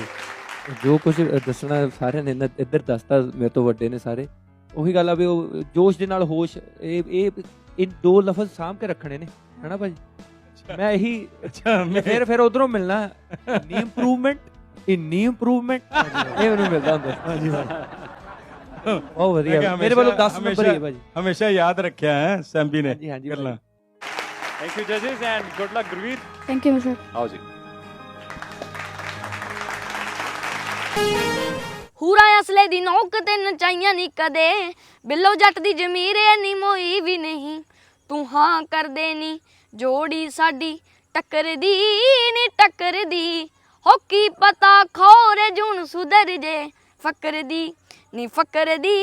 [SPEAKER 9] ਜੋ ਕੁਝ ਦੱਸਣਾ ਸਾਰਿਆਂ ਨੇ ਇੱਧਰ ਦੱਸਤਾ ਮੇਰੇ ਤੋਂ ਵੱਡੇ ਨੇ ਸਾਰੇ। ਉਹੀ ਗੱਲ ਆ ਵੀ ਉਹ ਜੋਸ਼ ਦੇ ਨਾਲ ਹੋਸ਼ ਇਹ ਇਹ ਇਹ ਦੋ ਲਫ਼ਜ਼ ਸਾਂਭ ਕੇ ਰੱਖਣੇ ਨੇ। ਹਨਾ ਭਾਜੀ? ਮੈਂ ਇਹੀ
[SPEAKER 6] ਅੱਛਾ
[SPEAKER 9] ਫਿਰ ਫਿਰ ਉਧਰੋਂ ਮਿਲਣਾ। ਨੀ ਇੰਪਰੂਵਮੈਂਟ ਇੰਨੀ ਇੰਪਰੂਵਮੈਂਟ ਇਹ ਮੈਨੂੰ ਮਿਲਦਾ ਹੁੰਦਾ। ਹਾਂਜੀ। ਬਹੁਤ ਵਧੀਆ। ਮੇਰੇ ਵੱਲੋਂ 10 ਨੰਬਰ ਹੀ ਹੈ ਭਾਜੀ।
[SPEAKER 10] ਹਮੇਸ਼ਾ ਯਾਦ ਰੱਖਿਆ ਹੈ ਸੈਂਪੀ ਨੇ
[SPEAKER 9] ਹਾਂਜੀ ਹਾਂਜੀ
[SPEAKER 10] ਗੱਲਾਂ।
[SPEAKER 6] Thank you ਜੱਜਸ and good luck Gurveer
[SPEAKER 1] thank you sir
[SPEAKER 6] ਆਓ ਜੀ।
[SPEAKER 1] ਹੂਰਾ ਅਸਲੇ ਦੀ ਨੌਕ ਤੇ ਨਚਾਈਆਂ ਨਹੀਂ ਕਦੇ। ਬਿੱਲੋ ਜੱਟ ਦੀ ਜ਼ਮੀਰ ਨਹੀਂ ਮੋਈ ਵੀ ਨਹੀਂ। ਤੂੰ ਹਾਂ ਕਰਦੇ ਨਹੀਂ ਜੋੜੀ ਸਾਡੀ ਟੱਕਰਦੀ ਨਹੀਂ ਟੱਕਰਦੀ। ਹੋ ਕੀ ਪਤਾ ਖੋਰੇ ਜੂਨ ਸੁਧਰ ਜੇ ਫਕਰ ਦੀ ਨਹੀਂ ਫਕਰ ਦੀ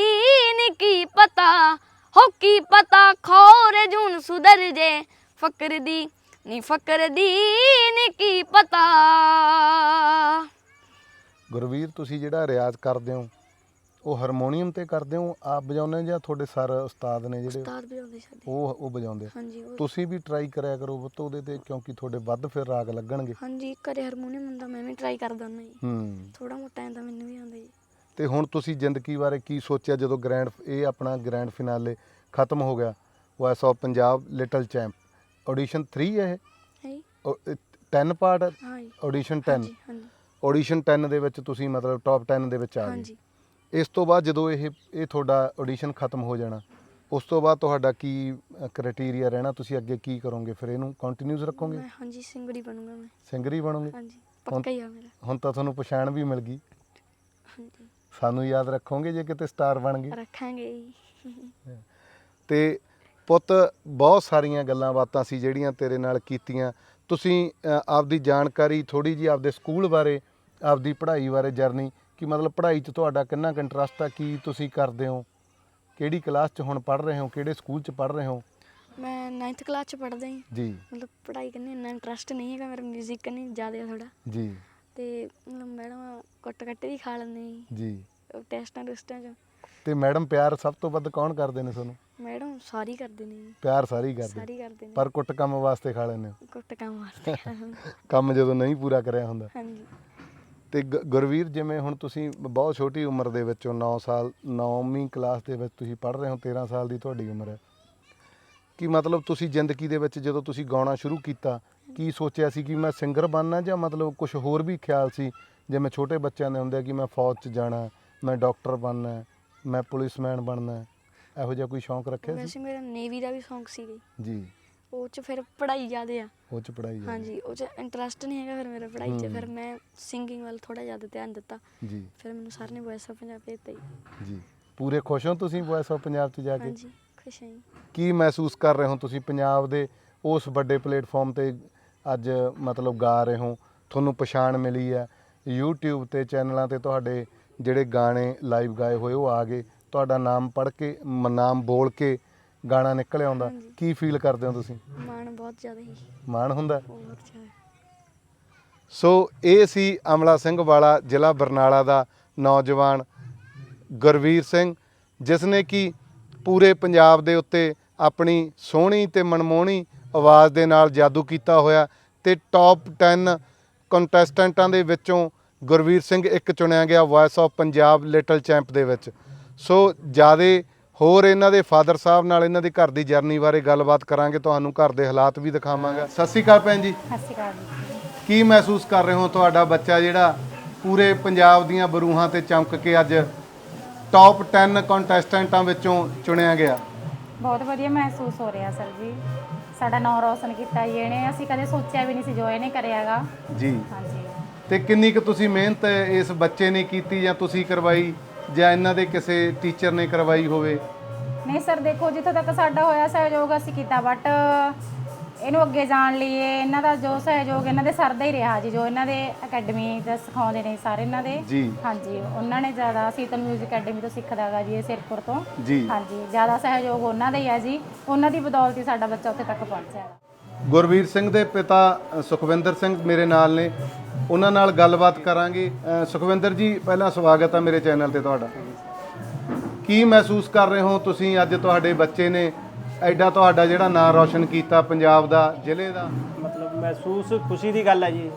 [SPEAKER 1] ਨਹੀਂ ਕੀ ਪਤਾ। ਹੋ ਕੀ ਪਤਾ ਖੋਰੇ ਜੂਨ ਸੁਧਰ ਜੇ। ਫਕਰ ਦੀ ਨਹੀਂ ਫਕਰ ਦੀ ਨਹੀਂ ਕੀ ਪਤਾ।
[SPEAKER 4] ਗੁਰਵੀਰ ਤੁਸੀਂ ਜਿਹੜਾ ਰਿਆਜ਼ ਕਰਦੇ ਹੋ ਉਹ ਹਾਰਮੋਨੀਅਮ ਤੇ ਕਰਦੇ ਹੋ ਆਪ ਵਜਾਉਂਦੇ ਜਾਂ ਤੁਹਾਡੇ ਸਰ ਉਸਤਾਦ ਨੇ ਜਿਹੜੇ
[SPEAKER 1] ਉਸਤਾਦ ਵੀ ਆਉਂਦੇ ਸਾਡੇ।
[SPEAKER 4] ਉਹ ਉਹ ਵਜਾਉਂਦੇ? ਆ?
[SPEAKER 1] ਹਾਂਜੀ ਉਹ
[SPEAKER 4] ਤੁਸੀਂ ਵੀ ਟਰਾਈ ਕਰਿਆ ਕਰੋ ਪੁੱਤ ਉਹਦੇ ਤੇ ਕਿਉਂਕਿ ਤੁਹਾਡੇ ਵੱਧ ਫਿਰ ਰਾਗ ਲੱਗਣਗੇ।
[SPEAKER 1] ਹਾਂਜੀ ਘਰੇ ਹਾਰਮੋਨੀਅਮ ਹੁੰਦਾ ਮੈਂ ਵੀ ਟਰਾਈ ਕਰਦਾ ਹੁੰਦਾ ਜੀ।
[SPEAKER 4] ਹੂੰ।
[SPEAKER 1] ਥੋੜਾ ਮੋਟਾ ਐਂ ਤਾਂ ਮੈਨੂੰ ਵੀ ਆਉਂਦਾ ਜੀ।
[SPEAKER 4] ਤੇ ਹੁਣ ਤੁਸੀਂ ਜ਼ਿੰਦਗੀ ਬਾਰੇ ਕੀ ਸੋਚਿਆ ਜਦੋਂ ਗ੍ਰੈਂਡ ਇਹ ਆਪਣਾ ਗ੍ਰੈਂਡ ਫਿਨਾਲੇ ਖਤਮ ਹੋ ਗਿਆ? Voice of Punjab little champ audition 3 ਹੈ
[SPEAKER 1] ਹੈ
[SPEAKER 4] ਇਹ 10 ਪਾਰਟ
[SPEAKER 1] ਹਾਂ?
[SPEAKER 4] ਆਡੀਸ਼ਨ 10
[SPEAKER 1] ਹਾਂਜੀ ਹਾਂਜੀ
[SPEAKER 4] ਆਡੀਸ਼ਨ 10 ਦੇ ਵਿੱਚ ਤੁਸੀਂ ਮਤਲਬ ਟੌਪ 10 ਦੇ ਵਿੱਚ ਆ ਗਏ।
[SPEAKER 1] ਹਾਂਜੀ
[SPEAKER 4] ਇਸ ਤੋਂ ਬਾਅਦ ਜਦੋਂ ਇਹ ਇਹ ਤੁਹਾਡਾ ਆਡੀਸ਼ਨ ਖਤਮ ਹੋ ਜਾਣਾ ਉਸ ਤੋਂ ਬਾਅਦ ਤੁਹਾਡਾ ਕੀ ਕ੍ਰਾਈਟੇਰੀਆ ਰਹਿਣਾ? ਤੁਸੀਂ ਅੱਗੇ ਕੀ ਕਰੋਗੇ? ਫਿਰ ਇਹਨੂੰ ਕੰਟੀਨਿਊਸ ਰੱਖੋਗੇ?
[SPEAKER 1] ਮੈਂ ਹਾਂਜੀ ਸਿੰਗੜੀ ਬਣੂੰਗਾ ਮੈਂ।
[SPEAKER 4] ਸਿੰਗਰ ਹੀ ਬਣੋਗੇ
[SPEAKER 1] ਹਾਂਜੀ ਪੱਕਾ ਹੀ ਆ ਮੇਰਾ।
[SPEAKER 4] ਹੁਣ ਤਾਂ ਤੁਹਾਨੂੰ ਪਛਾਣ ਵੀ ਮਿਲ ਗਈ।
[SPEAKER 1] ਹਾਂਜੀ
[SPEAKER 4] ਸਾਨੂੰ ਯਾਦ ਰੱਖੋਗੇ ਜੇ ਕਿਤੇ ਸਟਾਰ ਬਣ ਗਏ?
[SPEAKER 1] ਰੱਖਾਂਗੇ ਜੀ।
[SPEAKER 4] ਤੇ ਪੁੱਤ ਬਹੁਤ ਸਾਰੀਆਂ ਗੱਲਾਂ ਬਾਤਾਂ ਸੀ ਜਿਹੜੀਆਂ ਤੇਰੇ ਨਾਲ ਕੀਤੀਆਂ। ਤੁਸੀਂ ਅ, ਆਪਦੀ ਜਾਣਕਾਰੀ ਥੋੜੀ ਜੀ ਆਪਦੇ ਸਕੂਲ ਬਾਰੇ ਆਪਦੀ ਪੜ੍ਹਾਈ ਬਾਰੇ ਜਰਨੀ ਕਿ ਮਤਲਬ ਪੜ੍ਹਾਈ 'ਚ ਤੁਹਾਡਾ ਕਿੰਨਾ ਕੁ ਇੰਟਰਸਟ ਆ ਕੀ ਤੁਸੀਂ ਕਰਦੇ ਹੋ? ਕਿਹੜੀ ਕਲਾਸ 'ਚ ਹੁਣ ਪੜ੍ਹ ਰਹੇ ਹੋ? ਕਿਹੜੇ ਸਕੂਲ 'ਚ ਪੜ੍ਹ ਰਹੇ ਹੋ?
[SPEAKER 1] ਮੈਂ 9th ਕਲਾਸ ਚ ਪੜ੍ਹਦਾ ਜੀ।
[SPEAKER 4] ਜੀ।
[SPEAKER 1] ਮਤਲਬ ਪੜ੍ਹਾਈ ਕਰਨੀ ਇੰਨਾ ਇੰਟਰਸਟ ਨਹੀਂ ਹੈਗਾ ਮੇਰਾ 뮤직 ਕਰਨੀ ਜ਼ਿਆਦਾ ਥੋੜਾ
[SPEAKER 4] ਜੀ।
[SPEAKER 1] ਤੇ ਮੈਡਮ ਕੁੱਟ ਕੱਟ ਵੀ ਖਾ ਲੈਂਦੇ ਜੀ। ਟੈਸਟਾਂ ਟੁਸਟਾਂ ਚ।
[SPEAKER 4] ਤੇ ਮੈਡਮ ਪਿਆਰ ਸਭ ਤੋਂ ਵੱਧ ਕੌਣ ਕਰਦੇ ਨੇ ਤੁਹਾਨੂੰ?
[SPEAKER 1] ਮੈਡਮ ਸਾਰੀ ਕਰਦੇ ਨੇ ਜੀ।
[SPEAKER 4] ਪਿਆਰ ਸਾਰੀ ਕਰਦੇ
[SPEAKER 1] ਸਾਰੀ ਕਰਦੇ ਨੇ।
[SPEAKER 4] ਪਰ ਕੁੱਟ ਕੰਮ ਵਾਸਤੇ ਖਾ ਲੈਂਦੇ ਹੋ?
[SPEAKER 1] ਕੁੱਟ ਕੰਮ ਵਾਸਤੇ
[SPEAKER 4] ਕੰਮ ਜਦੋਂ ਨਹੀਂ ਪੂਰਾ ਕਰਿਆ ਹੁੰਦਾ।
[SPEAKER 1] ਹਾਂਜੀ।
[SPEAKER 4] ਤੇ ਗ- ਗੁਰਵੀਰ ਜਿਵੇਂ ਹੁਣ ਤੁਸੀਂ ਬਹੁਤ ਛੋਟੀ ਉਮਰ ਦੇ ਵਿੱਚੋਂ 9 ਸਾਲ 9ਵੀਂ ਕਲਾਸ ਦੇ ਵਿੱਚ ਤੁਸੀਂ ਪੜ੍ਹ ਰਹੇ ਹੋ 13 ਸਾਲ ਦੀ ਤੁਹਾਡੀ ਉਮਰ ਹੈ। ਕੀ ਮਤਲਬ ਤੁਸੀਂ ਜ਼ਿੰਦਗੀ ਦੇ ਵਿੱਚ ਜਦੋਂ ਤੁਸੀਂ ਗਾਉਣਾ ਸ਼ੁਰੂ ਕੀਤਾ ਕੀ ਸੋਚਿਆ ਸੀ ਕਿ ਮੈਂ ਸਿੰਗਰ ਬਣਨਾ ਜਾਂ ਮਤਲਬ ਕੁਝ ਹੋਰ ਵੀ ਖਿਆਲ ਸੀ? ਜਿਵੇਂ ਛੋਟੇ ਬੱਚਿਆਂ ਦੇ ਹੁੰਦੇ ਆ ਕਿ ਮੈਂ ਫੌਜ 'ਚ ਜਾਣਾ ਮੈਂ ਡਾਕਟਰ ਬਣਨਾ ਮੈਂ ਪੁਲਿਸਮੈਨ ਬਣਨਾ ਇਹੋ ਜਿਹਾ ਕੋਈ ਸ਼ੌਂਕ ਰੱਖਿਆ ਸੀ?
[SPEAKER 1] ਵੈਸੇ ਮੇਰਾ ਨੇਵੀ ਦਾ ਵੀ ਸ਼ੌਂਕ ਸੀ ਜੀ। ਉਹ ਚ ਫਿਰ ਪੜ੍ਹਾਈ ਜ਼ਿਆਦਾ ਆ।
[SPEAKER 4] ਉਹ 'ਚ ਪੜ੍ਹਾਈ ਜਾਂਦੀ
[SPEAKER 1] ਹਾਂਜੀ ਉਹ ਚ ਇੰਟਰਸਟ ਨਹੀਂ ਹੈਗਾ ਫਿਰ ਮੇਰਾ ਪੜ੍ਹਾਈ ਚ। ਫਿਰ ਮੈਂ ਸਿੰਗਿੰਗ ਵੱਲ ਥੋੜਾ ਜ਼ਿਆਦਾ ਧਿਆਨ ਦਿੱਤਾ।
[SPEAKER 4] ਜੀ।
[SPEAKER 1] ਫਿਰ ਮੈਨੂੰ ਸਰ ਨੇ ਵੌਇਸ ਆਫ ਪੰਜਾਬ ਭੇਜਤਾ ਜੀ।
[SPEAKER 4] ਪੂਰੇ ਖੁਸ਼ ਹੋ ਤੁਸੀਂ ਵੌਇਸ ਆਫ ਪੰਜਾਬ 'ਚ ਜਾ ਕੇ?
[SPEAKER 1] ਹਾਂਜੀ ਖੁਸ਼ ਹਾਂ
[SPEAKER 4] ਕੀ ਮਹਿਸੂਸ ਕਰ ਰਹੇ ਹੋ ਤੁਸੀਂ ਪੰਜਾਬ ਦੇ ਉਸ ਵੱਡੇ ਪਲੇਟਫਾਰਮ ਤੇ ਅੱਜ ਮਤਲਬ ਗਾ ਰਹੇ ਹੋ ਤੁਹਾਨੂੰ ਪਛਾਣ ਮਿਲੀ ਹੈ। YouTube ਤੇ ਚੈਨਲਾਂ ਤੇ ਤੁਹਾਡੇ ਜਿਹੜੇ ਗਾਣੇ ਲਾਈਵ ਗਾਏ ਹੋਏ ਉਹ ਆ ਗਏ। ਤੁਹਾਡਾ ਨਾਮ ਪੜ੍ਹ ਕੇ ਮ- ਨਾਮ ਬੋਲ ਕੇ ਗਾਣਾ ਨਿਕਲ ਆਉਂਦਾ।
[SPEAKER 1] ਹਾਂਜੀ।
[SPEAKER 4] ਕੀ ਫੀਲ ਕਰਦੇ ਹੋ ਤੁਸੀਂ?
[SPEAKER 1] ਮਾਣ ਬਹੁਤ ਜ਼ਿਆਦਾ ਹੀ।
[SPEAKER 4] ਮਾਣ ਹੁੰਦਾ?
[SPEAKER 1] ਬਹੁਤ ਜ਼ਿਆਦਾ।
[SPEAKER 4] ਸੋ ਇਹ ਸੀ ਅਮਲਾ ਸਿੰਘ ਵਾਲਾ ਜ਼ਿਲ੍ਹਾ ਬਰਨਾਲਾ ਦਾ ਨੌਜਵਾਨ ਗੁਰਵੀਰ ਸਿੰਘ ਜਿਸ ਨੇ ਕਿ ਪੂਰੇ ਪੰਜਾਬ ਦੇ ਉੱਤੇ ਆਪਣੀ ਸੋਹਣੀ ਤੇ ਮਨਮੋਹਣੀ ਆਵਾਜ਼ ਦੇ ਨਾਲ ਜਾਦੂ ਕੀਤਾ ਹੋਇਆ ਤੇ ਟੌਪ 10 ਕੰਟੈਸਟੈਂਟਾਂ ਦੇ ਵਿੱਚੋਂ ਗੁਰਵੀਰ ਸਿੰਘ ਇੱਕ ਚੁਣਿਆ ਗਿਆ voice of Punjab little champ ਦੇ ਵਿੱਚ। ਸੋ ਜਿਆਦੇ ਹੋਰ ਇਹਨਾਂ ਦੇ ਫਾਦਰ ਸਾਹਿਬ ਨਾਲ ਇਹਨਾਂ ਦੇ ਘਰ ਦੀ ਜਰਨੀ ਬਾਰੇ ਗੱਲਬਾਤ ਕਰਾਂਗੇ ਤੁਹਾਨੂੰ ਘਰ ਦੇ ਹਾਲਾਤ ਵੀ ਦਿਖਾਵਾਂਗਾ। ਸਤਿ ਸ਼੍ਰੀ ਅਕਾਲ ਭੈਣ ਜੀ।
[SPEAKER 11] ਸਤਿ ਸ਼੍ਰੀ ਅਕਾਲ
[SPEAKER 4] ਕੀ ਮਹਿਸੂਸ ਕਰ ਰਹੇ ਹੋ ਤੁਹਾਡਾ ਬੱਚਾ ਜਿਹੜਾ ਪੂਰੇ ਪੰਜਾਬ ਦੀਆਂ ਬਰੂਹਾਂ ਤੇ ਚਮਕ ਕੇ ਅੱਜ ਟੌਪ 10 ਕੰਟੈਸਟੈਂਟਾਂ ਵਿੱਚੋਂ ਚੁਣਿਆ ਗਿਆ?
[SPEAKER 11] ਬਹੁਤ ਵਧੀਆ ਮਹਿਸੂਸ ਹੋ ਰਿਹਾ ਸਰ ਜੀ। ਸਾਡਾ ਨਾਮ ਰੌਸ਼ਨ ਕੀਤਾ ਇਹਨੇ ਅਸੀਂ ਕਦੇ ਸੋਚਿਆ ਵੀ ਨਹੀਂ ਸੀ ਜੋ ਇਹਨੇ ਕਰਿਆਗਾ
[SPEAKER 4] ਜੀ।
[SPEAKER 11] ਹਾਂਜੀ।
[SPEAKER 4] ਤੇ ਕਿੰਨੀ ਕੁ ਤੁਸੀਂ ਮਿਹਨਤ ਇਸ ਬੱਚੇ ਨੇ ਕੀਤੀ ਜਾਂ ਤੁਸੀਂ ਕਰਵਾਈ ਜਾਂ ਇਹਨਾਂ ਦੇ ਕਿਸੇ ਟੀਚਰ ਨੇ ਕਰਵਾਈ ਹੋਵੇ?
[SPEAKER 11] ਨਹੀਂ ਸਰ ਦੇਖੋ ਜਿੱਥੋਂ ਤੱਕ ਸਾਡਾ ਹੋਇਆ ਸਹਿਯੋਗ ਅਸੀਂ ਕੀਤਾ ਬਟ ਇਹਨੂੰ ਅੱਗੇ ਜਾਣ ਲਈ ਇਹ ਇਹਨਾਂ ਦਾ ਜੋ ਸਹਿਯੋਗ ਇਹਨਾਂ ਦੇ ਸਰ ਦਾ ਹੀ ਰਿਹਾ ਜੀ ਜੋ ਇਹਨਾਂ ਦੇ ਅਕੈਡਮੀ ਦਾ ਸਿਖਾਉਂਦੇ ਨੇ ਸਾਰੇ ਇਹਨਾਂ ਦੇ।
[SPEAKER 4] ਜੀ।
[SPEAKER 11] ਹਾਂਜੀ ਉਹਨਾਂ ਨੇ ਜ਼ਿਆਦਾ ਸੀਤਲ ਮਿਊਜ਼ਿਕ ਅਕੈਡਮੀ ਤੋਂ ਸਿੱਖਦਾ ਹੈਗਾ ਜੀ ਇਹ ਸਿਰਪੁਰ ਤੋਂ।
[SPEAKER 4] ਜੀ।
[SPEAKER 11] ਹਾਂਜੀ ਜ਼ਿਆਦਾ ਸਹਿਯੋਗ ਉਹਨਾਂ ਦਾ ਹੀ ਹੈ ਜੀ। ਉਹਨਾਂ ਦੀ ਬਦੌਲਤ ਹੀ ਸਾਡਾ ਬੱਚਾ ਉੱਥੇ ਤੱਕ ਪਹੁੰਚਿਆ ਹੈਗਾ।
[SPEAKER 4] ਗੁਰਵੀਰ ਸਿੰਘ ਦੇ ਪਿਤਾ ਸੁਖਵਿੰਦਰ ਸਿੰਘ ਮੇਰੇ ਨਾਲ ਨੇ। ਉਹਨਾਂ ਨਾਲ ਗੱਲਬਾਤ ਕਰਾਂਗੇ। ਅ, ਸੁਖਵਿੰਦਰ ਜੀ ਪਹਿਲਾਂ ਸਵਾਗਤ ਹੈ ਮੇਰੇ ਚੈਨਲ ਤੇ ਤੁਹਾਡਾ। ਕੀ ਮਹਿਸੂਸ ਕਰ ਰਹੇ ਹੋ ਤੁਸੀਂ? ਅੱਜ ਤੁਹਾਡੇ ਬੱਚੇ ਨੇ ਐਡਾ ਤੁਹਾਡਾ ਜਿਹੜਾ ਨਾਂ ਰੌਸ਼ਨ ਕੀਤਾ ਪੰਜਾਬ ਦਾ ਜ਼ਿਲ੍ਹੇ ਦਾ?
[SPEAKER 12] ਮਤਲਬ ਮਹਿਸੂਸ ਖੁਸ਼ੀ ਦੀ ਗੱਲ ਹੈ ਜੀ।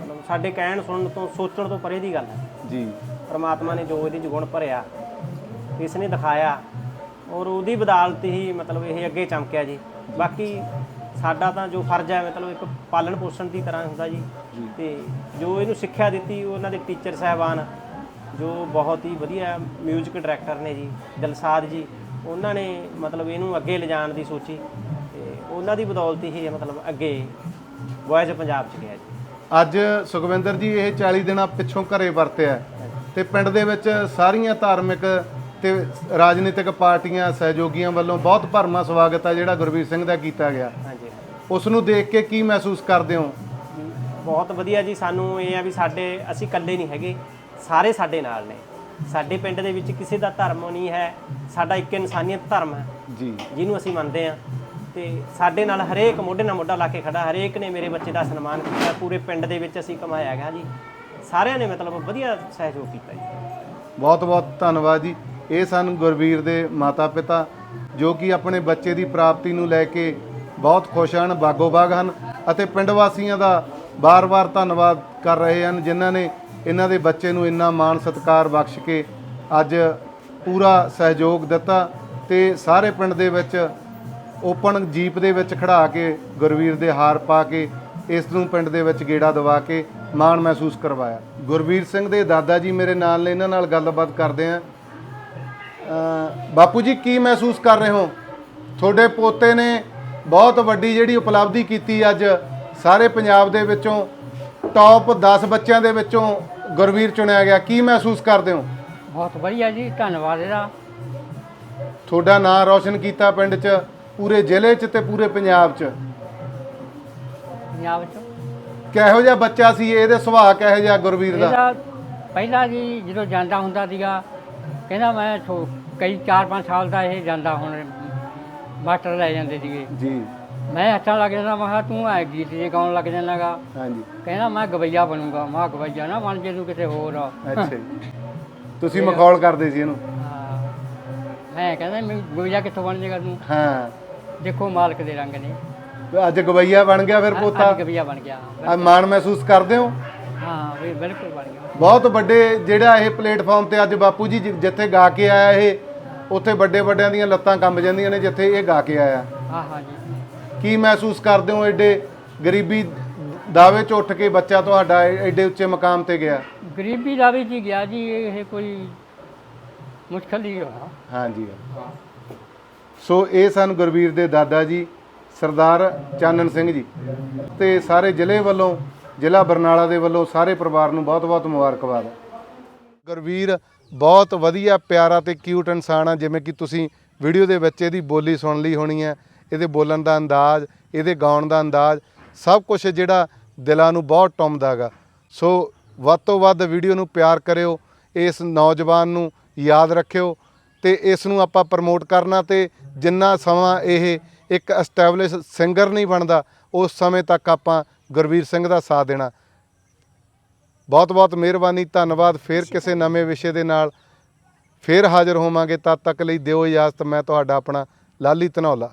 [SPEAKER 12] ਮਤਲਬ ਸਾਡੇ ਕਹਿਣ ਸੁਣਨ ਤੋਂ ਸੋਚਣ ਤੋਂ ਪਰੇ ਦੀ ਗੱਲ ਹੈ।
[SPEAKER 4] ਜੀ।
[SPEAKER 12] ਪਰਮਾਤਮਾ ਨੇ ਜੋ ਇਹਦੇ 'ਚ ਗੁਣ ਭਰਿਆ ਇਸ ਨੇ ਦਿਖਾਇਆ ਔਰ ਉਹਦੀ ਬਦੌਲਤ ਹੀ ਮਤਲਬ ਇਹ ਅੱਗੇ ਚਮਕਿਆ ਜੀ। ਬਾਕੀ ਸਾਡਾ ਤਾਂ ਜੋ ਫਰਜ਼ ਹੈ ਮਤਲਬ ਇੱਕ ਪਾਲਣ ਪੋਸ਼ਣ ਦੀ ਤਰ੍ਹਾਂ ਹੁੰਦਾ ਜੀ। ਤੇ ਜੋ ਇਹਨੂੰ ਸਿੱਖਿਆ ਦਿੱਤੀ ਉਹਨਾਂ ਦੇ ਟੀਚਰ ਸਾਹਿਬਾਨ ਜੋ ਬਹੁਤ ਹੀ ਵਧੀਆ ਮਿਊਜ਼ਿਕ ਡਾਇਰੈਕਟਰ ਨੇ ਜੀ ਦਿਲਸਾਦ ਜੀ। ਉਹਨਾਂ ਨੇ ਮਤਲਬ ਇਹਨੂੰ ਅੱਗੇ ਲਿਜਾਣ ਦੀ ਸੋਚੀ ਤੇ ਉਹਨਾਂ ਦੀ ਬਦੌਲਤ ਹੀ ਇਹ ਮਤਲਬ ਅੱਗੇ ਵੌਇਸ ਪੰਜਾਬ ਚ ਗਿਆ ਜੀ।
[SPEAKER 4] ਅੱਜ ਸੁਖਵਿੰਦਰ ਜੀ ਇਹ 40 ਦਿਨਾਂ ਪਿੱਛੋਂ ਘਰੇ ਵਰਤਿਆ ਤੇ ਪਿੰਡ ਦੇ ਵਿੱਚ ਸਾਰੀਆਂ ਧਾਰਮਿਕ ਤੇ ਰਾਜਨੀਤਿਕ ਪਾਰਟੀਆਂ ਸਹਿਯੋਗੀਆਂ ਵੱਲੋਂ ਬਹੁਤ ਭਰਮਾ ਸਵਾਗਤ ਹੈ ਜਿਹੜਾ ਗੁਰਵੀਰ ਸਿੰਘ ਦਾ ਕੀਤਾ ਗਿਆ।
[SPEAKER 12] ਹਾਂਜੀ।
[SPEAKER 4] ਉਸ ਨੂੰ ਦੇਖ ਕੇ ਕੀ ਮਹਿਸੂਸ ਕਰਦੇ ਹੋ?
[SPEAKER 12] ਬਹੁਤ ਵਧੀਆ ਜੀ ਸਾਨੂੰ ਇਹ ਆ ਵੀ ਸਾਡੇ ਅਸੀਂ ਇਕੱਲੇ ਨਹੀਂ ਹੈਗੇ ਸਾਰੇ ਸਾਡੇ ਨਾਲ ਨੇ। ਸਾਡੇ ਪਿੰਡ ਦੇ ਵਿੱਚ ਕਿਸੇ ਦਾ ਧਰਮ ਨਹੀਂ ਹੈ। ਸਾਡਾ ਇੱਕ ਇਨਸਾਨੀਅਤ ਧਰਮ ਹੈ।
[SPEAKER 4] ਜੀ।
[SPEAKER 12] ਜਿਹਨੂੰ ਅਸੀਂ ਮੰਨਦੇ ਆ ਤੇ ਸਾਡੇ ਨਾਲ ਹਰੇਕ ਮੋਢੇ ਨਾਲ ਮੋਢਾ ਲਾ ਕੇ ਖੜਾ। ਹਰੇਕ ਨੇ ਮੇਰੇ ਬੱਚੇ ਦਾ ਸਨਮਾਨ ਕੀਤਾ। ਪੂਰੇ ਪਿੰਡ ਦੇ ਵਿੱਚ ਅਸੀਂ ਕਮਾਇਆ ਗਿਆ ਜੀ। ਸਾਰਿਆਂ ਨੇ ਮਤਲਬ ਵਧੀਆ ਸਹਿਯੋਗ ਕੀਤਾ ਜੀ।
[SPEAKER 4] ਬਹੁਤ ਬਹੁਤ ਧੰਨਵਾਦ ਜੀ। ਇਹ ਸਨ ਗੁਰਵੀਰ ਦੇ ਮਾਤਾ ਪਿਤਾ ਜੋ ਕਿ ਆਪਣੇ ਬੱਚੇ ਦੀ ਪ੍ਰਾਪਤੀ ਨੂੰ ਲੈ ਕੇ ਬਹੁਤ ਖੁਸ਼ ਹਨ ਬਾਗੋ ਬਾਗ ਹਨ ਅਤੇ ਪਿੰਡ ਵਾਸੀਆਂ ਦਾ ਬਾਰ-ਬਾਰ ਧੰਨਵਾਦ ਕਰ ਰਹੇ ਹਨ ਜਿਨ੍ਹਾਂ ਨੇ ਇਹਨਾਂ ਦੇ ਬੱਚੇ ਨੂੰ ਇੰਨਾ ਮਾਣ ਸਤਿਕਾਰ ਬਖਸ਼ ਕੇ ਅੱਜ ਪੂਰਾ ਸਹਿਯੋਗ ਦਿੱਤਾ ਤੇ ਸਾਰੇ ਪਿੰਡ ਦੇ ਵਿੱਚ ਓਪਨ ਜੀਪ ਦੇ ਵਿੱਚ ਖੜਾ ਕੇ ਗੁਰਵੀਰ ਦੇ ਹਾਰ ਪਾ ਕੇ ਇਸ ਨੂੰ ਪਿੰਡ ਦੇ ਵਿੱਚ ਗੇੜਾ ਦਵਾ ਕੇ ਮਾਣ ਮਹਿਸੂਸ ਕਰਵਾਇਆ। ਗੁਰਵੀਰ ਸਿੰਘ ਦੇ ਦਾਦਾ ਜੀ ਮੇਰੇ ਨਾਲ ਨੇ, ਇਹਨਾਂ ਨਾਲ ਗੱਲਬਾਤ ਕਰਦੇ ਆਂ ਬਾਪੂ ਜੀ, ਕੀ ਮਹਿਸੂਸ ਕਰ ਰਹੇ ਹੋ? ਤੁਹਾਡੇ ਪੋਤੇ ਨੇ ਬਹੁਤ ਵੱਡੀ ਜਿਹੜੀ ਉਪਲਬਧੀ ਕੀਤੀ ਅੱਜ ਸਾਰੇ ਪੰਜਾਬ ਦੇ ਵਿੱਚੋਂ ਟੌਪ 10 ਬੱਚਿਆਂ ਦੇ ਵਿੱਚੋਂ ਗੁਰਵੀਰ ਚੁਣਿਆ ਗਿਆ। ਕੀ ਮਹਿਸੂਸ ਕਰਦੇ ਹੋ?
[SPEAKER 5] ਬਹੁਤ ਵਧੀਆ ਜੀ ਧੰਨਵਾਦ ਇਹਦਾ।
[SPEAKER 4] ਤੁਹਾਡਾ ਨਾਂ ਰੌਸ਼ਨ ਕੀਤਾ ਪਿੰਡ 'ਚ ਪੂਰੇ ਜ਼ਿਲ੍ਹੇ 'ਚ ਤੇ ਪੂਰੇ ਪੰਜਾਬ 'ਚ?
[SPEAKER 5] ਪੰਜਾਬ 'ਚ।
[SPEAKER 4] ਕਿਹੋ ਜਿਹਾ ਬੱਚਾ ਸੀ ਇਹਦੇ ਸੁਭਾਅ ਕਿਹੋ ਜਿਹਾ ਗੁਰਵੀਰ ਦਾ?
[SPEAKER 5] ਇਹਦਾ ਪਹਿਲਾਂ ਜੀ ਜਦੋਂ ਜਾਂਦਾ ਹੁੰਦਾ ਸੀਗਾ ਕਹਿੰਦਾ ਮੈਂ ਛੋ- ਕਈ 4-5 ਸਾਲ ਦਾ ਇਹ ਜਾਂਦਾ ਹੁਣ ਮਾਸਟਰ ਲੈ ਜਾਂਦੇ ਸੀਗੇ।
[SPEAKER 4] ਜੀ।
[SPEAKER 5] ਮੈਂ ਹੱਥਾਂ ਲੱਗ ਜਾਂਦਾ ਮੈਂ ਕਿਹਾ ਤੂੰ ਐ ਗੀਤ ਜੇ ਗਾਉਣ ਲੱਗ ਜਾਣਾਗਾ
[SPEAKER 4] ਹਾਂਜੀ।
[SPEAKER 5] ਕਹਿੰਦਾ ਮੈਂ ਗਵਈਆ ਬਣੂੰਗਾ ਮੈਂ ਕਿਹਾ ਗਵਈਆ ਨਾ ਬਣ ਜੇ ਤੂੰ ਕਿਤੇ ਹੋਰ ਆ।
[SPEAKER 4] ਅੱਛਾ ਜੀ। ਤੁਸੀਂ ਮਖੌਲ ਕਰਦੇ ਸੀ ਇਹਨੂੰ?
[SPEAKER 5] ਹਾਂ। ਮੈਂ ਕਹਿੰਦਾ ਮੈਂ ਗਵਈਆ ਕਿੱਥੋਂ ਬਣ ਜਾਏਗਾ ਤੂੰ?
[SPEAKER 4] ਹਾਂ।
[SPEAKER 5] ਦੇਖੋ ਮਾਲਕ ਦੇ ਰੰਗ ਨੇ।
[SPEAKER 4] ਅੱਜ ਗਵਈਆ ਬਣ ਗਿਆ ਫਿਰ ਪੋਤਾ?
[SPEAKER 5] ਅੱਜ ਗਵਈਆ ਬਣ ਗਿਆ
[SPEAKER 4] ਆ ਮਾਣ ਮਹਿਸੂਸ ਕਰਦੇ ਹੋ?
[SPEAKER 5] ਹਾਂ ਵੀ ਬਿਲਕੁਲ ਬਣ ਗਿਆ।
[SPEAKER 4] ਬਹੁਤ ਵੱਡੇ ਜਿਹੜਾ ਇਹ ਪਲੇਟਫਾਰਮ ਤੇ ਅੱਜ ਬਾਪੂ ਜੀ ਜਿ- ਜਿੱਥੇ ਗਾ ਕੇ ਆਇਆ ਇਹ ਉੱਥੇ ਵੱਡੇ ਵੱਡਿਆਂ ਦੀਆਂ ਲੱਤਾਂ ਕੰਬ ਜਾਂਦੀਆਂ ਨੇ ਜਿੱਥੇ ਇਹ ਗਾ ਕੇ ਆਇਆ।
[SPEAKER 5] ਹਾਂ ਹਾਂ ਜੀ।
[SPEAKER 4] ਕੀ ਮਹਿਸੂਸ ਕਰਦੇ ਹੋ ਐਡੇ ਗਰੀਬੀ ਦਾਅਵੇ 'ਚ ਉੱਠ ਕੇ ਬੱਚਾ ਤੁਹਾਡਾ ਐਡੇ ਉੱਚੇ ਮਕਾਮ ਤੇ ਗਿਆ?
[SPEAKER 5] ਗਰੀਬੀ ਦਾ ਵੀ ਜੀ ਗਿਆ ਜੀ ਇਹ ਕੋਈ ਮੁਸ਼ਕਲ ਹੀ ਹੋਣਾ।
[SPEAKER 4] ਹਾਂਜੀ। ਸੋ ਇਹ ਸਨ ਗੁਰਵੀਰ ਦੇ ਦਾਦਾ ਜੀ ਸਰਦਾਰ ਚਾਨਣ ਸਿੰਘ ਜੀ। ਤੇ ਸਾਰੇ ਜ਼ਿਲ੍ਹੇ ਵੱਲੋਂ ਜ਼ਿਲ੍ਹਾ ਬਰਨਾਲਾ ਦੇ ਵੱਲੋਂ ਸਾਰੇ ਪਰਿਵਾਰ ਨੂੰ ਬਹੁਤ-ਬਹੁਤ ਮੁਬਾਰਕਬਾਦ। ਗੁਰਵੀਰ ਬਹੁਤ ਵਧੀਆ ਪਿਆਰਾ ਤੇ ਕਿਊਟ ਇਨਸਾਨ ਆ ਜਿਵੇਂ ਕਿ ਤੁਸੀਂ ਵੀਡੀਓ ਦੇ ਵਿੱਚ ਇਹਦੀ ਬੋਲੀ ਸੁਣ ਲਈ ਹੋਣੀ ਹੈ। ਇਹਦੇ ਬੋਲਣ ਦਾ ਅੰਦਾਜ਼, ਇਹਦੇ ਗਾਉਣ ਦਾ ਅੰਦਾਜ਼, ਸਭ ਕੁਝ ਜਿਹੜਾ ਦਿਲਾਂ ਨੂੰ ਬਹੁਤ ਟੁੰਮਦਾਗਾ ਸੋ ਵੱਧ ਤੋਂ ਵੱਧ ਵੀਡੀਓ ਨੂੰ ਪਿਆਰ ਕਰਿਓ, ਇਸ ਨੌਜਵਾਨ ਨੂੰ ਯਾਦ ਰੱਖਿਓ ਤੇ ਇਸ ਨੂੰ ਆਪਾਂ ਪ੍ਰਮੋਟ ਕਰਨਾ ਤੇ ਜਿੰਨਾ ਸਮਾਂ ਇਹ ਇੱਕ ਐਸਟੈਬਲਿਸ਼ ਸਿੰਗਰ ਨਹੀਂ ਬਣਦਾ, ਉਸ ਸਮੇਂ ਤੱਕ ਆਪਾਂ ਗੁਰਵੀਰ ਸਿੰਘ ਦਾ ਸਾਥ ਦੇਣਾ। ਬਹੁਤ ਬਹੁਤ ਮਿਹਰਬਾਨੀ, ਧੰਨਵਾਦ, ਫਿਰ ਕਿਸੇ ਨਵੇਂ ਵਿਸ਼ੇ ਦੇ ਨਾਲ ਫਿਰ ਹਾਜ਼ਰ ਹੋਵਾਂਗੇ। ਤਦ ਤੱਕ ਲਈ ਦਿਓ ਇਜਾਜ਼ਤ, ਮੈਂ ਤੁਹਾਡਾ ਆਪਣਾ ਲਾਲੀ ਧਨੌਲਾ।